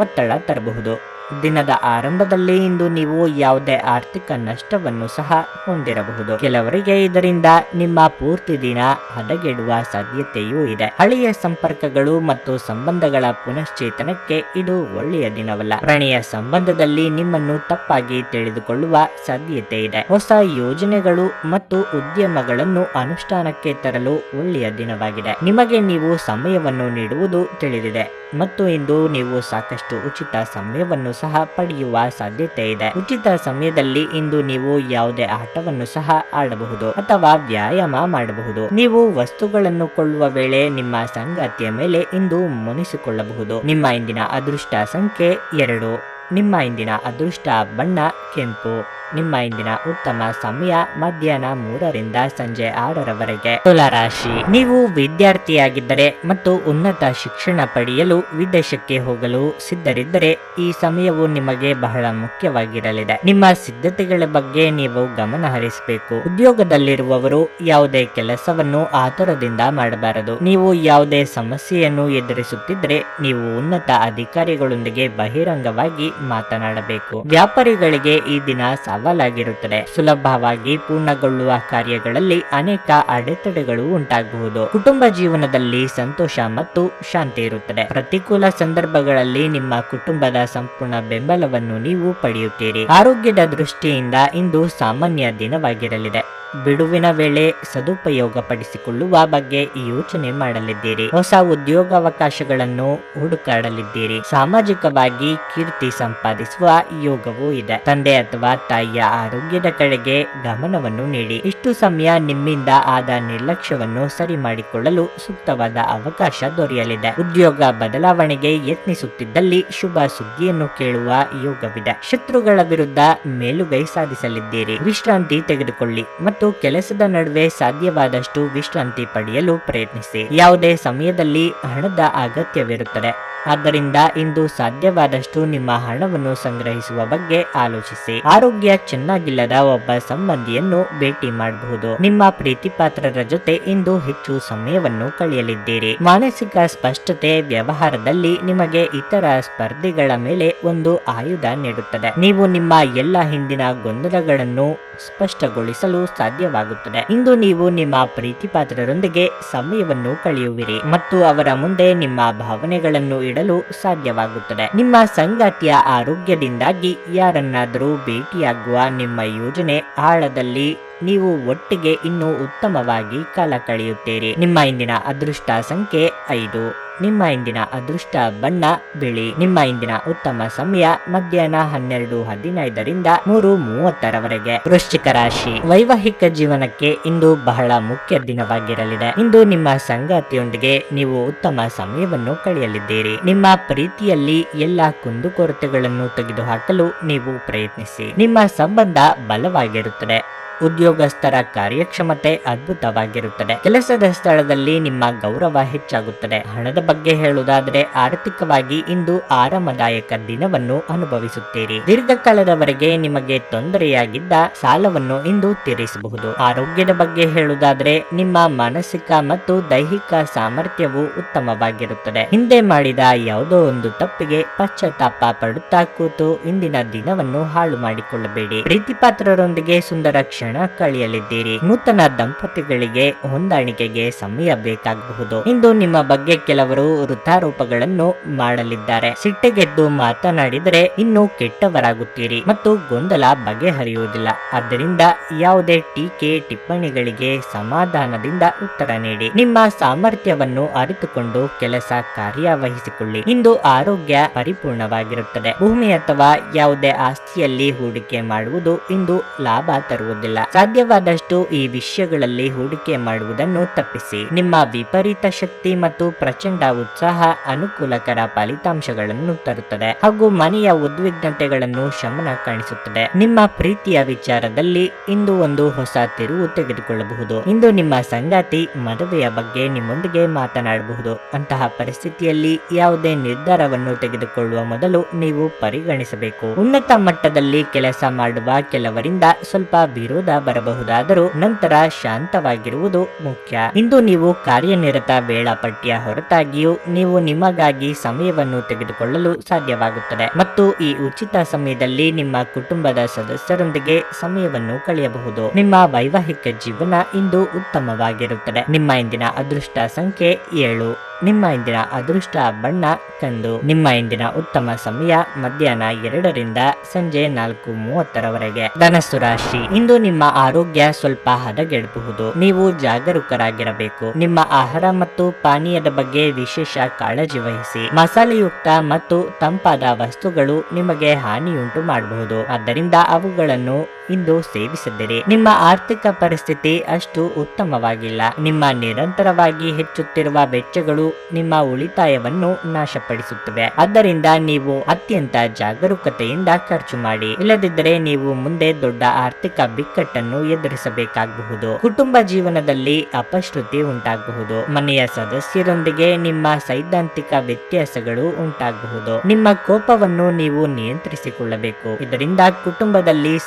ಒತ್ತಡ ತರಬಹುದು. ದಿನದ ಆರಂಭದಲ್ಲಿ ಇಂದು ನೀವು ಯಾವುದೇ ಆರ್ಥಿಕ ನಷ್ಟವನ್ನು ಸಹ ಹೊಂದಿರಬಹುದು. ಕೆಲವರಿಗೆ ಇದರಿಂದ ನಿಮ್ಮ ಪೂರ್ತಿ ದಿನ ಹದಗೆಡುವ ಸಾಧ್ಯತೆಯೂ ಇದೆ. ಹಳೆಯ ಸಂಪರ್ಕಗಳು ಮತ್ತು ಸಂಬಂಧಗಳ ಪುನಶ್ಚೇತನಕ್ಕೆ ಇದು ಒಳ್ಳೆಯ ದಿನವಲ್ಲ. ಪ್ರಣಯ ಸಂಬಂಧದಲ್ಲಿ ನಿಮ್ಮನ್ನು ತಪ್ಪಾಗಿ ತಿಳಿದುಕೊಳ್ಳುವ ಸಾಧ್ಯತೆ ಇದೆ. ಹೊಸ ಯೋಜನೆಗಳು ಮತ್ತು ಉದ್ಯಮಗಳನ್ನು ಅನುಷ್ಠಾನಕ್ಕೆ ತರಲು ಒಳ್ಳೆಯ ದಿನವಾಗಿದೆ. ನಿಮಗೆ ನೀವು ಸಮಯವನ್ನು ನೀಡುವುದು ತಿಳಿದಿದೆ ಮತ್ತು ಇಂದು ನೀವು ಸಾಕಷ್ಟು ಉಚಿತ ಸಮಯವನ್ನು ಸಹ ಪಡೆಯುವ ಸಾಧ್ಯತೆ ಇದೆ. ಉಚಿತ ಸಮಯದಲ್ಲಿ ಇಂದು ನೀವು ಯಾವುದೇ ಆಟವನ್ನು ಸಹ ಆಡಬಹುದು ಅಥವಾ ವ್ಯಾಯಾಮ ಮಾಡಬಹುದು. ನೀವು ವಸ್ತುಗಳನ್ನು ಕೊಳ್ಳುವ ವೇಳೆ ನಿಮ್ಮ ಸಂಗಾತಿಯ ಮೇಲೆ ಇಂದು ಮುನಿಸಿಕೊಳ್ಳಬಹುದು. ನಿಮ್ಮ ಇಂದಿನ ಅದೃಷ್ಟ ಸಂಖ್ಯೆ ಎರಡು. ನಿಮ್ಮ ಇಂದಿನ ಅದೃಷ್ಟ ಬಣ್ಣ, ಕೆಂಪು. ನಿಮ್ಮ ಇಂದಿನ ಉತ್ತಮ ಸಮಯ ಮಧ್ಯಾಹ್ನ ಮೂರರಿಂದ ಸಂಜೆ ಆರರವರೆಗೆ. ತುಲಾರಾಶಿ. ನೀವು ವಿದ್ಯಾರ್ಥಿಯಾಗಿದ್ದರೆ ಮತ್ತು ಉನ್ನತ ಶಿಕ್ಷಣ ಪಡೆಯಲು ವಿದೇಶಕ್ಕೆ ಹೋಗಲು ಸಿದ್ಧರಿದ್ದರೆ ಈ ಸಮಯವು ನಿಮಗೆ ಬಹಳ ಮುಖ್ಯವಾಗಿರಲಿದೆ. ನಿಮ್ಮ ಸಿದ್ಧತೆಗಳ ಬಗ್ಗೆ ನೀವು ಗಮನ ಹರಿಸಬೇಕು. ಉದ್ಯೋಗದಲ್ಲಿರುವವರು ಯಾವುದೇ ಕೆಲಸವನ್ನು ಆತುರದಿಂದ ಮಾಡಬಾರದು. ನೀವು ಯಾವುದೇ ಸಮಸ್ಯೆಯನ್ನು ಎದುರಿಸುತ್ತಿದ್ದರೆ ನೀವು ಉನ್ನತ ಅಧಿಕಾರಿಗಳೊಂದಿಗೆ ಬಹಿರಂಗವಾಗಿ ಮಾತನಾಡಬೇಕು. ವ್ಯಾಪಾರಿಗಳಿಗೆ ಈ ದಿನ ಸವಾಲಾಗಿರುತ್ತದೆ ಸುಲಭವಾಗಿ ಪೂರ್ಣಗೊಳ್ಳುವ ಕಾರ್ಯಗಳಲ್ಲಿ ಅನೇಕ ಅಡೆತಡೆಗಳು ಉಂಟಾಗಬಹುದು. ಕುಟುಂಬ ಜೀವನದಲ್ಲಿ ಸಂತೋಷ ಮತ್ತು ಶಾಂತಿ ಇರುತ್ತದೆ. ಪ್ರತಿಕೂಲ ಸಂದರ್ಭಗಳಲ್ಲಿ ನಿಮ್ಮ ಕುಟುಂಬದ ಸಂಪೂರ್ಣ ಬೆಂಬಲವನ್ನು ನೀವು ಪಡೆಯುತ್ತೀರಿ. ಆರೋಗ್ಯದ ದೃಷ್ಟಿಯಿಂದ ಇಂದು ಸಾಮಾನ್ಯ ದಿನವಾಗಿರಲಿದೆ. ಬಿಡುವಿನ ವೇಳೆ ಸದುಪಯೋಗ ಪಡಿಸಿಕೊಳ್ಳುವ ಬಗ್ಗೆ ಯೋಚನೆ ಮಾಡಲಿದ್ದೀರಿ. ಹೊಸ ಉದ್ಯೋಗಾವಕಾಶಗಳನ್ನು ಹುಡುಕಾಡಲಿದ್ದೀರಿ. ಸಾಮಾಜಿಕವಾಗಿ ಕೀರ್ತಿ ಸಂಪಾದಿಸುವ ಯೋಗವೂ ಇದೆ. ತಂದೆ ಅಥವಾ ತಾಯಿಯ ಆರೋಗ್ಯದ ಕಡೆಗೆ ಗಮನವನ್ನು ನೀಡಿ. ಇಷ್ಟು ಸಮಯ ನಿಮ್ಮಿಂದ ಆದ ನಿರ್ಲಕ್ಷ್ಯವನ್ನು ಸರಿ ಮಾಡಿಕೊಳ್ಳಲು ಸೂಕ್ತವಾದ ಅವಕಾಶ ದೊರೆಯಲಿದೆ. ಉದ್ಯೋಗ ಬದಲಾವಣೆಗೆ ಯತ್ನಿಸುತ್ತಿದ್ದಲ್ಲಿ ಶುಭ ಸುದ್ದಿಯನ್ನು ಕೇಳುವ ಯೋಗವಿದೆ. ಶತ್ರುಗಳ ವಿರುದ್ಧ ಮೇಲುಗೈ ಸಾಧಿಸಲಿದ್ದೀರಿ. ವಿಶ್ರಾಂತಿ ತೆಗೆದುಕೊಳ್ಳಿ ಮತ್ತು ಕೆಲಸದ ನಡುವೆ ಸಾಧ್ಯವಾದಷ್ಟು ವಿಶ್ರಾಂತಿ ಪಡೆಯಲು ಪ್ರಯತ್ನಿಸಿ. ಯಾವುದೇ ಸಮಯದಲ್ಲಿ ಹಣದ ಅಗತ್ಯವಿರುತ್ತದೆ. ಆದ್ದರಿಂದ ಇಂದು ಸಾಧ್ಯವಾದಷ್ಟು ನಿಮ್ಮ ಹಣವನ್ನು ಸಂಗ್ರಹಿಸುವ ಬಗ್ಗೆ ಆಲೋಚಿಸಿ. ಆರೋಗ್ಯ ಚೆನ್ನಾಗಿಲ್ಲದ ಒಬ್ಬ ಸಂಬಂಧಿಯನ್ನು ಭೇಟಿ ಮಾಡಬಹುದು. ನಿಮ್ಮ ಪ್ರೀತಿಪಾತ್ರರ ಜೊತೆ ಇಂದು ಹೆಚ್ಚು ಸಮಯವನ್ನು ಕಳೆಯಲಿದ್ದೀರಿ. ಮಾನಸಿಕ ಸ್ಪಷ್ಟತೆ ವ್ಯವಹಾರದಲ್ಲಿ ನಿಮಗೆ ಇತರ ಸ್ಪರ್ಧಿಗಳ ಮೇಲೆ ಒಂದು ಆಯುಧ ನೀಡುತ್ತದೆ. ನೀವು ನಿಮ್ಮ ಎಲ್ಲ ಹಿಂದಿನ ಗೊಂದಲಗಳನ್ನು ಸ್ಪಷ್ಟಗೊಳಿಸಲು ಸಾಧ್ಯವಾಗುತ್ತದೆ. ಇಂದು ನೀವು ನಿಮ್ಮ ಪ್ರೀತಿಪಾತ್ರರೊಂದಿಗೆ ಸಮಯವನ್ನು ಕಳೆಯುವಿರಿ ಮತ್ತು ಅವರ ಮುಂದೆ ನಿಮ್ಮ ಭಾವನೆಗಳನ್ನು ಇಡಲು ಸಾಧ್ಯವಾಗುತ್ತದೆ. ನಿಮ್ಮ ಸಂಗಾತಿಯ ಆರೋಗ್ಯದಿಂದಾಗಿ ಯಾರನ್ನಾದರೂ ಭೇಟಿಯಾಗುವ ನಿಮ್ಮ ಯೋಜನೆ ಆಳದಲ್ಲಿ ನೀವು ಒಟ್ಟಿಗೆ ಇನ್ನೂ ಉತ್ತಮವಾಗಿ ಕಾಲ ಕಳೆಯುತ್ತೀರಿ. ನಿಮ್ಮ ಇಂದಿನ ಅದೃಷ್ಟ ಸಂಖ್ಯೆ ಐದು. ನಿಮ್ಮ ಇಂದಿನ ಅದೃಷ್ಟ ಬಣ್ಣ, ಬಿಳಿ. ನಿಮ್ಮ ಇಂದಿನ ಉತ್ತಮ ಸಮಯ ಮಧ್ಯಾಹ್ನ ಹನ್ನೆರಡು ಹದಿನೈದರಿಂದ ಮೂರು ಮೂವತ್ತರವರೆಗೆ. ವೃಶ್ಚಿಕ ರಾಶಿ. ವೈವಾಹಿಕ ಜೀವನಕ್ಕೆ ಇಂದು ಬಹಳ ಮುಖ್ಯ ದಿನವಾಗಿರಲಿದೆ. ಇಂದು ನಿಮ್ಮ ಸಂಗಾತಿಯೊಂದಿಗೆ ನೀವು ಉತ್ತಮ ಸಮಯವನ್ನು ಕಳೆಯಲಿದ್ದೀರಿ. ನಿಮ್ಮ ಪ್ರೀತಿಯಲ್ಲಿ ಎಲ್ಲ ಕುಂದುಕೊರತೆಗಳನ್ನು ತೆಗೆದುಹಾಕಲು ನೀವು ಪ್ರಯತ್ನಿಸಿ. ನಿಮ್ಮ ಸಂಬಂಧ ಬಲವಾಗಿರುತ್ತದೆ. ಉದ್ಯೋಗಸ್ಥರ ಕಾರ್ಯಕ್ಷಮತೆ ಅದ್ಭುತವಾಗಿರುತ್ತದೆ. ಕೆಲಸದ ಸ್ಥಳದಲ್ಲಿ ನಿಮ್ಮ ಗೌರವ ಹೆಚ್ಚಾಗುತ್ತದೆ. ಹಣದ ಬಗ್ಗೆ ಹೇಳುವುದಾದರೆ ಆರ್ಥಿಕವಾಗಿ ಇಂದು ಆರಾಮದಾಯಕ ದಿನವನ್ನು ಅನುಭವಿಸುತ್ತೀರಿ. ದೀರ್ಘಕಾಲದವರೆಗೆ ನಿಮಗೆ ತೊಂದರೆಯಾಗಿದ್ದ ಸಾಲವನ್ನು ಇಂದು ತೀರಿಸಬಹುದು. ಆರೋಗ್ಯದ ಬಗ್ಗೆ ಹೇಳುವುದಾದರೆ ನಿಮ್ಮ ಮಾನಸಿಕ ಮತ್ತು ದೈಹಿಕ ಸಾಮರ್ಥ್ಯವು ಉತ್ತಮವಾಗಿರುತ್ತದೆ. ಹಿಂದೆ ಮಾಡಿದ ಯಾವುದೋ ಒಂದು ತಪ್ಪಿಗೆ ಪಶ್ಚಾತ್ತಾಪ ಪಡುತ್ತಾ ಕೂತು ಇಂದಿನ ದಿನವನ್ನು ಹಾಳು ಮಾಡಿಕೊಳ್ಳಬೇಡಿ. ಪ್ರೀತಿಪಾತ್ರರೊಂದಿಗೆ ಸುಂದರ ಕ್ಷಣ ಕಳೆಯಲಿದ್ದೀರಿ. ನೂತನ ದಂಪತಿಗಳಿಗೆ ಹೊಂದಾಣಿಕೆಗೆ ಸಮಯ ಬೇಕಾಗಬಹುದು. ಇಂದು ನಿಮ್ಮ ಬಗ್ಗೆ ಕೆಲವರು ವೃತ್ತಾರೋಪಗಳನ್ನು ಮಾಡಲಿದ್ದಾರೆ. ಸಿಟ್ಟೆಗೆದ್ದು ಮಾತನಾಡಿದರೆ ಇನ್ನೂ ಕೆಟ್ಟವರಾಗುತ್ತೀರಿ ಮತ್ತು ಗೊಂದಲ ಬಗೆಹರಿಯುವುದಿಲ್ಲ. ಆದ್ದರಿಂದ ಯಾವುದೇ ಟೀಕೆ ಟಿಪ್ಪಣಿಗಳಿಗೆ ಸಮಾಧಾನದಿಂದ ಉತ್ತರ ನೀಡಿ. ನಿಮ್ಮ ಸಾಮರ್ಥ್ಯವನ್ನು ಅರಿತುಕೊಂಡು ಕೆಲಸ ಕಾರ್ಯವಹಿಸಿಕೊಳ್ಳಿ. ಇಂದು ಆರೋಗ್ಯ ಪರಿಪೂರ್ಣವಾಗಿರುತ್ತದೆ. ಭೂಮಿ ಅಥವಾ ಯಾವುದೇ ಆಸ್ತಿಯಲ್ಲಿ ಹೂಡಿಕೆ ಮಾಡುವುದು ಇಂದು ಲಾಭ ತರುವುದಿಲ್ಲ. ಸಾಧ್ಯವಾದಷ್ಟು ಈ ವಿಷಯಗಳಲ್ಲಿ ಹೂಡಿಕೆ ಮಾಡುವುದನ್ನು ತಪ್ಪಿಸಿ. ನಿಮ್ಮ ವಿಪರೀತ ಶಕ್ತಿ ಮತ್ತು ಪ್ರಚಂಡ ಉತ್ಸಾಹ ಅನುಕೂಲಕರ ಫಲಿತಾಂಶಗಳನ್ನು ತರುತ್ತದೆ ಹಾಗೂ ಮನೆಯ ಉದ್ವಿಗ್ನತೆಗಳನ್ನು ಶಮನ ಕಾಣಿಸುತ್ತದೆ. ನಿಮ್ಮ ಪ್ರೀತಿಯ ವಿಚಾರದಲ್ಲಿ ಇಂದು ಒಂದು ಹೊಸ ತಿರುವು ತೆಗೆದುಕೊಳ್ಳಬಹುದು. ಇಂದು ನಿಮ್ಮ ಸಂಗಾತಿ ಮದುವೆಯ ಬಗ್ಗೆ ನಿಮ್ಮೊಂದಿಗೆ ಮಾತನಾಡಬಹುದು. ಅಂತಹ ಪರಿಸ್ಥಿತಿಯಲ್ಲಿ ಯಾವುದೇ ನಿರ್ಧಾರವನ್ನು ತೆಗೆದುಕೊಳ್ಳುವ ಮೊದಲು ನೀವು ಪರಿಗಣಿಸಬೇಕು. ಉನ್ನತ ಮಟ್ಟದಲ್ಲಿ ಕೆಲಸ ಮಾಡುವ ಕೆಲವರಿಂದ ಸ್ವಲ್ಪ ವಿರೋಧ ಬರಬಹುದಾದರೂ ನಂತರ ಶಾಂತವಾಗಿರುವುದು ಮುಖ್ಯ. ಇಂದು ನೀವು ಕಾರ್ಯನಿರತ ವೇಳಾಪಟ್ಟಿಯ ಹೊರತಾಗಿಯೂ ನೀವು ನಿಮಗಾಗಿ ಸಮಯವನ್ನು ತೆಗೆದುಕೊಳ್ಳಲು ಸಾಧ್ಯವಾಗುತ್ತದೆ. ಮತ್ತು ಈ ಉಚಿತ ಸಮಯದಲ್ಲಿ ನಿಮ್ಮ ಕುಟುಂಬದ ಸದಸ್ಯರೊಂದಿಗೆ ಸಮಯವನ್ನು ಕಳೆಯಬಹುದು. ನಿಮ್ಮ ವೈವಾಹಿಕ ಜೀವನ ಇಂದು ಉತ್ತಮವಾಗಿರುತ್ತದೆ. ನಿಮ್ಮ ಇಂದಿನ ಅದೃಷ್ಟ ಸಂಖ್ಯೆ ಏಳು. ನಿಮ್ಮ ಇಂದಿನ ಅದೃಷ್ಟ ಬಣ್ಣ ಕಂದು ನಿಮ್ಮ ಇಂದಿನ ಉತ್ತಮ ಸಮಯ ಮಧ್ಯಾಹ್ನ ಎರಡರಿಂದ ಸಂಜೆ ನಾಲ್ಕು ಮೂವತ್ತರವರೆಗೆ. ಧನಸ್ಸು ರಾಶಿ. ಇಂದು ನಿಮ್ಮ ಆರೋಗ್ಯ ಸ್ವಲ್ಪ ಹದಗೆಡಬಹುದು. ನೀವು ಜಾಗರೂಕರಾಗಿರಬೇಕು. ನಿಮ್ಮ ಆಹಾರ ಮತ್ತು ಪಾನೀಯದ ಬಗ್ಗೆ ವಿಶೇಷ ಕಾಳಜಿ ವಹಿಸಿ. ಮಸಾಲೆಯುಕ್ತ ಮತ್ತು ತಂಪಾದ ವಸ್ತುಗಳು ನಿಮಗೆ ಹಾನಿಯುಂಟು ಮಾಡಬಹುದು. ಆದ್ದರಿಂದ ಅವುಗಳನ್ನು ಇಂದು ಸೇವಿಸಿದ್ದರೆ ನಿಮ್ಮ ಆರ್ಥಿಕ ಪರಿಸ್ಥಿತಿ ಅಷ್ಟು ಉತ್ತಮವಾಗಿಲ್ಲ. ನಿಮ್ಮ ನಿರಂತರವಾಗಿ ಹೆಚ್ಚುತ್ತಿರುವ ವೆಚ್ಚಗಳು ನಿಮ್ಮ ಉಳಿತಾಯವನ್ನು ನಾಶಪಡಿಸುತ್ತವೆ. ಆದ್ದರಿಂದ ನೀವು ಅತ್ಯಂತ ಜಾಗರೂಕತೆಯಿಂದ ಖರ್ಚು ಮಾಡಿ. ಇಲ್ಲದಿದ್ದರೆ ನೀವು ಮುಂದೆ ದೊಡ್ಡ ಆರ್ಥಿಕ ಬಿಕ್ಕಟ್ಟನ್ನು ಎದುರಿಸಬೇಕಾಗಬಹುದು. ಕುಟುಂಬ ಜೀವನದಲ್ಲಿ ಅಪಶ್ರುತಿ ಉಂಟಾಗಬಹುದು. ಮನೆಯ ಸದಸ್ಯರೊಂದಿಗೆ ನಿಮ್ಮ ಸೈದ್ಧಾಂತಿಕ ವ್ಯತ್ಯಾಸಗಳು ಉಂಟಾಗಬಹುದು. ನಿಮ್ಮ ಕೋಪವನ್ನು ನೀವು ನಿಯಂತ್ರಿಸಿಕೊಳ್ಳಬೇಕು. ಇದರಿಂದ ಕುಟುಂಬದಲ್ಲಿ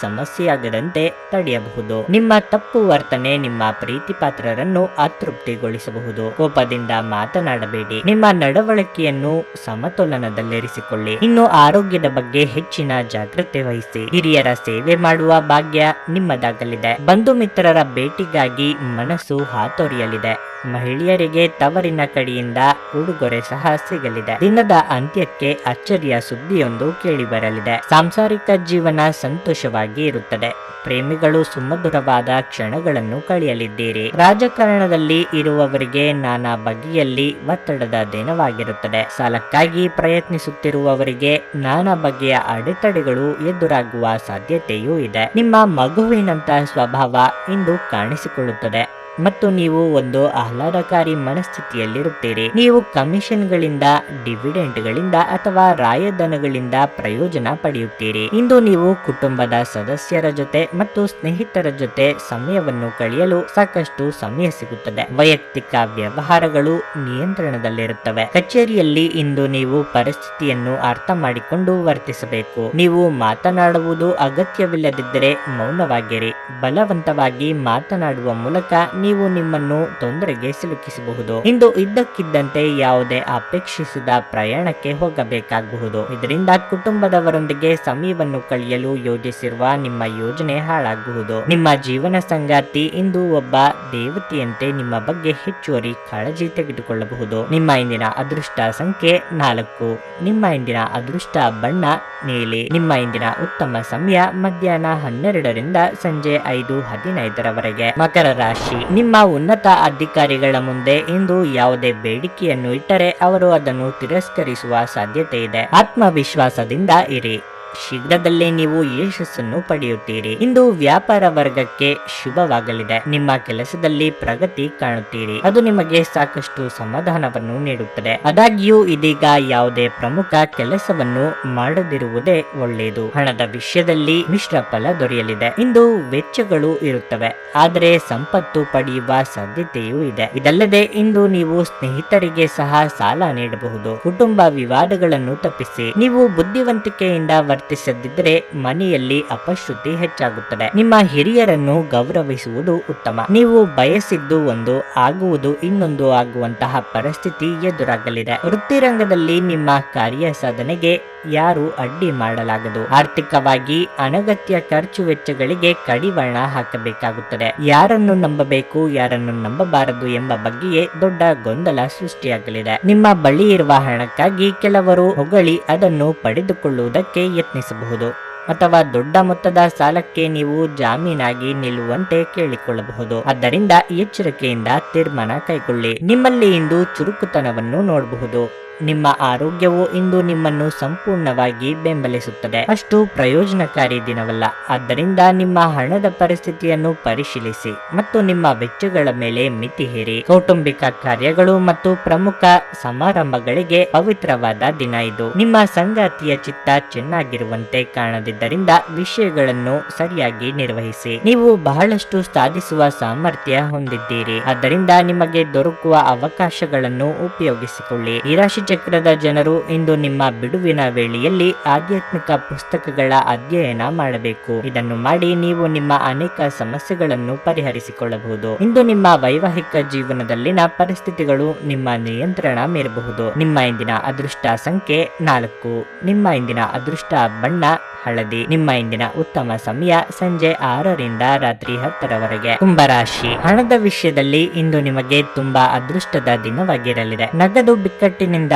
ಸಮಸ್ಯೆಯಾಗದಂತೆ ತಡೆಯಬಹುದು. ನಿಮ್ಮ ತಪ್ಪು ವರ್ತನೆ, ನಿಮ್ಮ ಪ್ರೀತಿ ಪಾತ್ರರನ್ನು ಅತೃಪ್ತಿಗೊಳಿಸಬಹುದು. ಕೋಪದಿಂದ ಮಾತನಾಡಬೇಡಿ. ನಿಮ್ಮ ನಡವಳಿಕೆಯನ್ನು ಸಮತೋಲನದಲ್ಲಿರಿಸಿಕೊಳ್ಳಿ. ಇನ್ನು ಆರೋಗ್ಯದ ಬಗ್ಗೆ ಹೆಚ್ಚಿನ ಜಾಗ್ರತೆ ವಹಿಸಿ. ಹಿರಿಯರ ಸೇವೆ ಮಾಡುವ ಭಾಗ್ಯ ನಿಮ್ಮದಾಗಲಿದೆ. ಬಂಧು ಮಿತ್ರರ ಭೇಟಿಗಾಗಿ ಮನಸ್ಸು ಹಾತೊರೆಯಲಿದೆ. ಮಹಿಳೆಯರಿಗೆ ತವರಿನ ಕಡೆಯಿಂದ ಉಡುಗೊರೆ ಸಹ ಸಿಗಲಿದೆ. ದಿನದ ಅಂತ್ಯಕ್ಕೆ ಅಚ್ಚರಿಯ ಸುದ್ದಿಯೊಂದು ಕೇಳಿಬರಲಿದೆ. ಸಾಂಸಾರಿಕ ಜೀವನ ಸಂತೋಷವಾಗಿ ಇರುತ್ತದೆ. ಪ್ರೇಮಿಗಳು ಸುಮಧುರವಾದ ಕ್ಷಣಗಳನ್ನು ಕಳೆಯಲಿದ್ದೀರಿ. ರಾಜಕಾರಣದಲ್ಲಿ ಇರುವವರಿಗೆ ನಾನಾ ಬಗೆಯಲ್ಲಿ ಒತ್ತಡದ ದಿನವಾಗಿರುತ್ತದೆ. ಸಾಲಕ್ಕಾಗಿ ಪ್ರಯತ್ನಿಸುತ್ತಿರುವವರಿಗೆ ನಾನಾ ಬಗೆಯ ಅಡೆತಡೆಗಳು ಎದುರಾಗುವ ಸಾಧ್ಯತೆಯೂ ಇದೆ. ನಿಮ್ಮ ಮಗುವಿನಂತಹ ಸ್ವಭಾವ ಇಂದು ಕಾಣಿಸಿಕೊಳ್ಳುತ್ತದೆ. ಮತ್ತು ನೀವು ಒಂದು ಆಹ್ಲಾದಕಾರಿ ಮನಸ್ಥಿತಿಯಲ್ಲಿರುತ್ತೀರಿ. ನೀವು ಕಮಿಷನ್ಗಳಿಂದ, ಡಿವಿಡೆಂಟ್ಗಳಿಂದ ಅಥವಾ ರಾಯಧನಗಳಿಂದ ಪ್ರಯೋಜನ ಪಡೆಯುತ್ತೀರಿ. ಇಂದು ನೀವು ಕುಟುಂಬದ ಸದಸ್ಯರ ಜೊತೆ ಮತ್ತು ಸ್ನೇಹಿತರ ಜೊತೆ ಸಮಯವನ್ನು ಕಳೆಯಲು ಸಾಕಷ್ಟು ಸಮಯ ಸಿಗುತ್ತದೆ. ವೈಯಕ್ತಿಕ ವ್ಯವಹಾರಗಳು ನಿಯಂತ್ರಣದಲ್ಲಿರುತ್ತವೆ. ಕಚೇರಿಯಲ್ಲಿ ಇಂದು ನೀವು ಪರಿಸ್ಥಿತಿಯನ್ನು ಅರ್ಥ ಮಾಡಿಕೊಂಡು ವರ್ತಿಸಬೇಕು. ನೀವು ಮಾತನಾಡುವುದು ಅಗತ್ಯವಿಲ್ಲದಿದ್ದರೆ ಮೌನವಾಗಿರಿ. ಬಲವಂತವಾಗಿ ಮಾತನಾಡುವ ಮೂಲಕ ನೀವು ನಿಮ್ಮನ್ನು ತೊಂದರೆಗೆ ಸಿಲುಕಿಸಬಹುದು. ಇಂದು ಇದ್ದಕ್ಕಿದ್ದಂತೆ ಯಾವುದೇ ಅಪೇಕ್ಷಿಸಿದ ಪ್ರಯಾಣಕ್ಕೆ ಹೋಗಬೇಕಾಗಬಹುದು. ಇದರಿಂದ ಕುಟುಂಬದವರೊಂದಿಗೆ ಸಮಯವನ್ನು ಕಳೆಯಲು ಯೋಜಿಸಿರುವ ನಿಮ್ಮ ಯೋಜನೆ ಹಾಳಾಗಬಹುದು. ನಿಮ್ಮ ಜೀವನ ಸಂಗಾತಿ ಇಂದು ಒಬ್ಬ ದೇವತೆಯಂತೆ ನಿಮ್ಮ ಬಗ್ಗೆ ಹೆಚ್ಚುವರಿ ಕಾಳಜಿ ತೆಗೆದುಕೊಳ್ಳಬಹುದು. ನಿಮ್ಮ ಇಂದಿನ ಅದೃಷ್ಟ ಸಂಖ್ಯೆ ನಾಲ್ಕು. ನಿಮ್ಮ ಇಂದಿನ ಅದೃಷ್ಟ ಬಣ್ಣ ನೀಲಿ. ನಿಮ್ಮ ಇಂದಿನ ಉತ್ತಮ ಸಮಯ ಮಧ್ಯಾಹ್ನ ಹನ್ನೆರಡರಿಂದ ಸಂಜೆ ಐದು ಹದಿನೈದರವರೆಗೆ. ಮಕರ ರಾಶಿ. ನಿಮ್ಮ ಉನ್ನತ ಅಧಿಕಾರಿಗಳ ಮುಂದೆ ಇಂದು ಯಾವುದೇ ಬೇಡಿಕೆಯನ್ನು ಇಟ್ಟರೆ ಅವರು ಅದನ್ನು ತಿರಸ್ಕರಿಸುವ ಸಾಧ್ಯತೆ ಇದೆ. ಆತ್ಮವಿಶ್ವಾಸದಿಂದ ಇರಿ. ಶೀಘ್ರದಲ್ಲೇ ನೀವು ಯಶಸ್ಸನ್ನು ಪಡೆಯುತ್ತೀರಿ. ಇಂದು ವ್ಯಾಪಾರ ವರ್ಗಕ್ಕೆ ಶುಭವಾಗಲಿದೆ. ನಿಮ್ಮ ಕೆಲಸದಲ್ಲಿ ಪ್ರಗತಿ ಕಾಣುತ್ತೀರಿ. ಅದು ನಿಮಗೆ ಸಾಕಷ್ಟು ಸಮಾಧಾನವನ್ನು ನೀಡುತ್ತದೆ. ಆದಾಗ್ಯೂ, ಇದೀಗ ಯಾವುದೇ ಪ್ರಮುಖ ಕೆಲಸವನ್ನು ಮಾಡದಿರುವುದೇ ಒಳ್ಳೆಯದು. ಹಣದ ವಿಷಯದಲ್ಲಿ ಮಿಶ್ರ ಫಲ ದೊರೆಯಲಿದೆ. ಇಂದು ವೆಚ್ಚಗಳು ಇರುತ್ತವೆ. ಆದರೆ ಸಂಪತ್ತು ಪಡೆಯುವ ಸಾಧ್ಯತೆಯೂ ಇದೆ. ಇದಲ್ಲದೆ, ಇಂದು ನೀವು ಸ್ನೇಹಿತರಿಗೆ ಸಹ ಸಾಲ ನೀಡಬಹುದು. ಕುಟುಂಬ ವಿವಾದಗಳನ್ನು ತಪ್ಪಿಸಿ. ನೀವು ಬುದ್ಧಿವಂತಿಕೆಯಿಂದ ವರ್ತಿಸದಿದ್ದರೆ ಮನೆಯಲ್ಲಿ ಅಪಶ್ರುತಿ ಹೆಚ್ಚಾಗುತ್ತದೆ. ನಿಮ್ಮ ಹಿರಿಯರನ್ನು ಗೌರವಿಸುವುದು ಉತ್ತಮ. ನೀವು ಬಯಸಿದ್ದು ಒಂದು ಆಗುವುದು ಇನ್ನೊಂದು ಆಗುವಂತಹ ಪರಿಸ್ಥಿತಿ ಎದುರಾಗಲಿದೆ. ವೃತ್ತಿರಂಗದಲ್ಲಿ ನಿಮ್ಮ ಕಾರ್ಯ ಸಾಧನೆಗೆ ಯಾರು ಅಡ್ಡಿ ಮಾಡಲಾಗದು. ಆರ್ಥಿಕವಾಗಿ ಅನಗತ್ಯ ಖರ್ಚು ವೆಚ್ಚಗಳಿಗೆ ಕಡಿವಾಣ ಹಾಕಬೇಕಾಗುತ್ತದೆ. ಯಾರನ್ನು ನಂಬಬೇಕು, ಯಾರನ್ನು ನಂಬಬಾರದು ಎಂಬ ಬಗ್ಗೆಯೇ ದೊಡ್ಡ ಗೊಂದಲ ಸೃಷ್ಟಿಯಾಗಲಿದೆ. ನಿಮ್ಮ ಬಳಿ ಇರುವ ಹಣಕ್ಕಾಗಿ ಕೆಲವರು ಹೊಗಳಿ ಅದನ್ನು ಪಡೆದುಕೊಳ್ಳುವುದಕ್ಕೆ ಯತ್ನಿಸಬಹುದು ಅಥವಾ ದೊಡ್ಡ ಮೊತ್ತದ ಸಾಲಕ್ಕೆ ನೀವು ಜಾಮೀನಾಗಿ ನಿಲ್ಲುವಂತೆ ಕೇಳಿಕೊಳ್ಳಬಹುದು. ಆದ್ದರಿಂದ ಎಚ್ಚರಿಕೆಯಿಂದ ತೀರ್ಮಾನ ಕೈಗೊಳ್ಳಿ. ನಿಮ್ಮಲ್ಲಿ ಇಂದು ಚುರುಕುತನವನ್ನು ನೋಡಬಹುದು. ನಿಮ್ಮ ಆರೋಗ್ಯವು ಇಂದು ನಿಮ್ಮನ್ನು ಸಂಪೂರ್ಣವಾಗಿ ಬೆಂಬಲಿಸುತ್ತದೆ. ಅಷ್ಟು ಪ್ರಯೋಜನಕಾರಿ ದಿನವಲ್ಲ. ಆದ್ದರಿಂದ ನಿಮ್ಮ ಹಣದ ಪರಿಸ್ಥಿತಿಯನ್ನು ಪರಿಶೀಲಿಸಿ ಮತ್ತು ನಿಮ್ಮ ವೆಚ್ಚಗಳ ಮೇಲೆ ಮಿತಿ ಹೇರಿ. ಕೌಟುಂಬಿಕ ಕಾರ್ಯಗಳು ಮತ್ತು ಪ್ರಮುಖ ಸಮಾರಂಭಗಳಿಗೆ ಪವಿತ್ರವಾದ ದಿನ ಇದು. ನಿಮ್ಮ ಸಂಗಾತಿಯ ಚಿತ್ತ ಚೆನ್ನಾಗಿರುವಂತೆ ಕಾಣದಿದ್ದರಿಂದ ವಿಷಯಗಳನ್ನು ಸರಿಯಾಗಿ ನಿರ್ವಹಿಸಿ. ನೀವು ಬಹಳಷ್ಟು ಸಾಧಿಸುವ ಸಾಮರ್ಥ್ಯ ಹೊಂದಿದ್ದೀರಿ. ಆದ್ದರಿಂದ ನಿಮಗೆ ದೊರಕುವ ಅವಕಾಶಗಳನ್ನು ಉಪಯೋಗಿಸಿಕೊಳ್ಳಿ. ಈ ಚಕ್ರದ ಜನರು ಇಂದು ನಿಮ್ಮ ಬಿಡುವಿನ ವೇಳೆಯಲ್ಲಿ ಆಧ್ಯಾತ್ಮಿಕ ಪುಸ್ತಕಗಳ ಅಧ್ಯಯನ ಮಾಡಬೇಕು. ಇದನ್ನು ಮಾಡಿ ನೀವು ನಿಮ್ಮ ಅನೇಕ ಸಮಸ್ಯೆಗಳನ್ನು ಪರಿಹರಿಸಿಕೊಳ್ಳಬಹುದು. ಇಂದು ನಿಮ್ಮ ವೈವಾಹಿಕ ಜೀವನದಲ್ಲಿನ ಪರಿಸ್ಥಿತಿಗಳು ನಿಮ್ಮ ನಿಯಂತ್ರಣ ಮೀರಬಹುದು. ನಿಮ್ಮ ಇಂದಿನ ಅದೃಷ್ಟ ಸಂಖ್ಯೆ ನಾಲ್ಕು. ನಿಮ್ಮ ಇಂದಿನ ಅದೃಷ್ಟ ಬಣ್ಣ ಹಳದಿ. ನಿಮ್ಮ ಇಂದಿನ ಉತ್ತಮ ಸಮಯ ಸಂಜೆ ಆರರಿಂದ ರಾತ್ರಿ ಹತ್ತರವರೆಗೆ. ಕುಂಭರಾಶಿ. ಹಣದ ವಿಷಯದಲ್ಲಿ ಇಂದು ನಿಮಗೆ ತುಂಬಾ ಅದೃಷ್ಟದ ದಿನವಾಗಿರಲಿದೆ. ನಗದು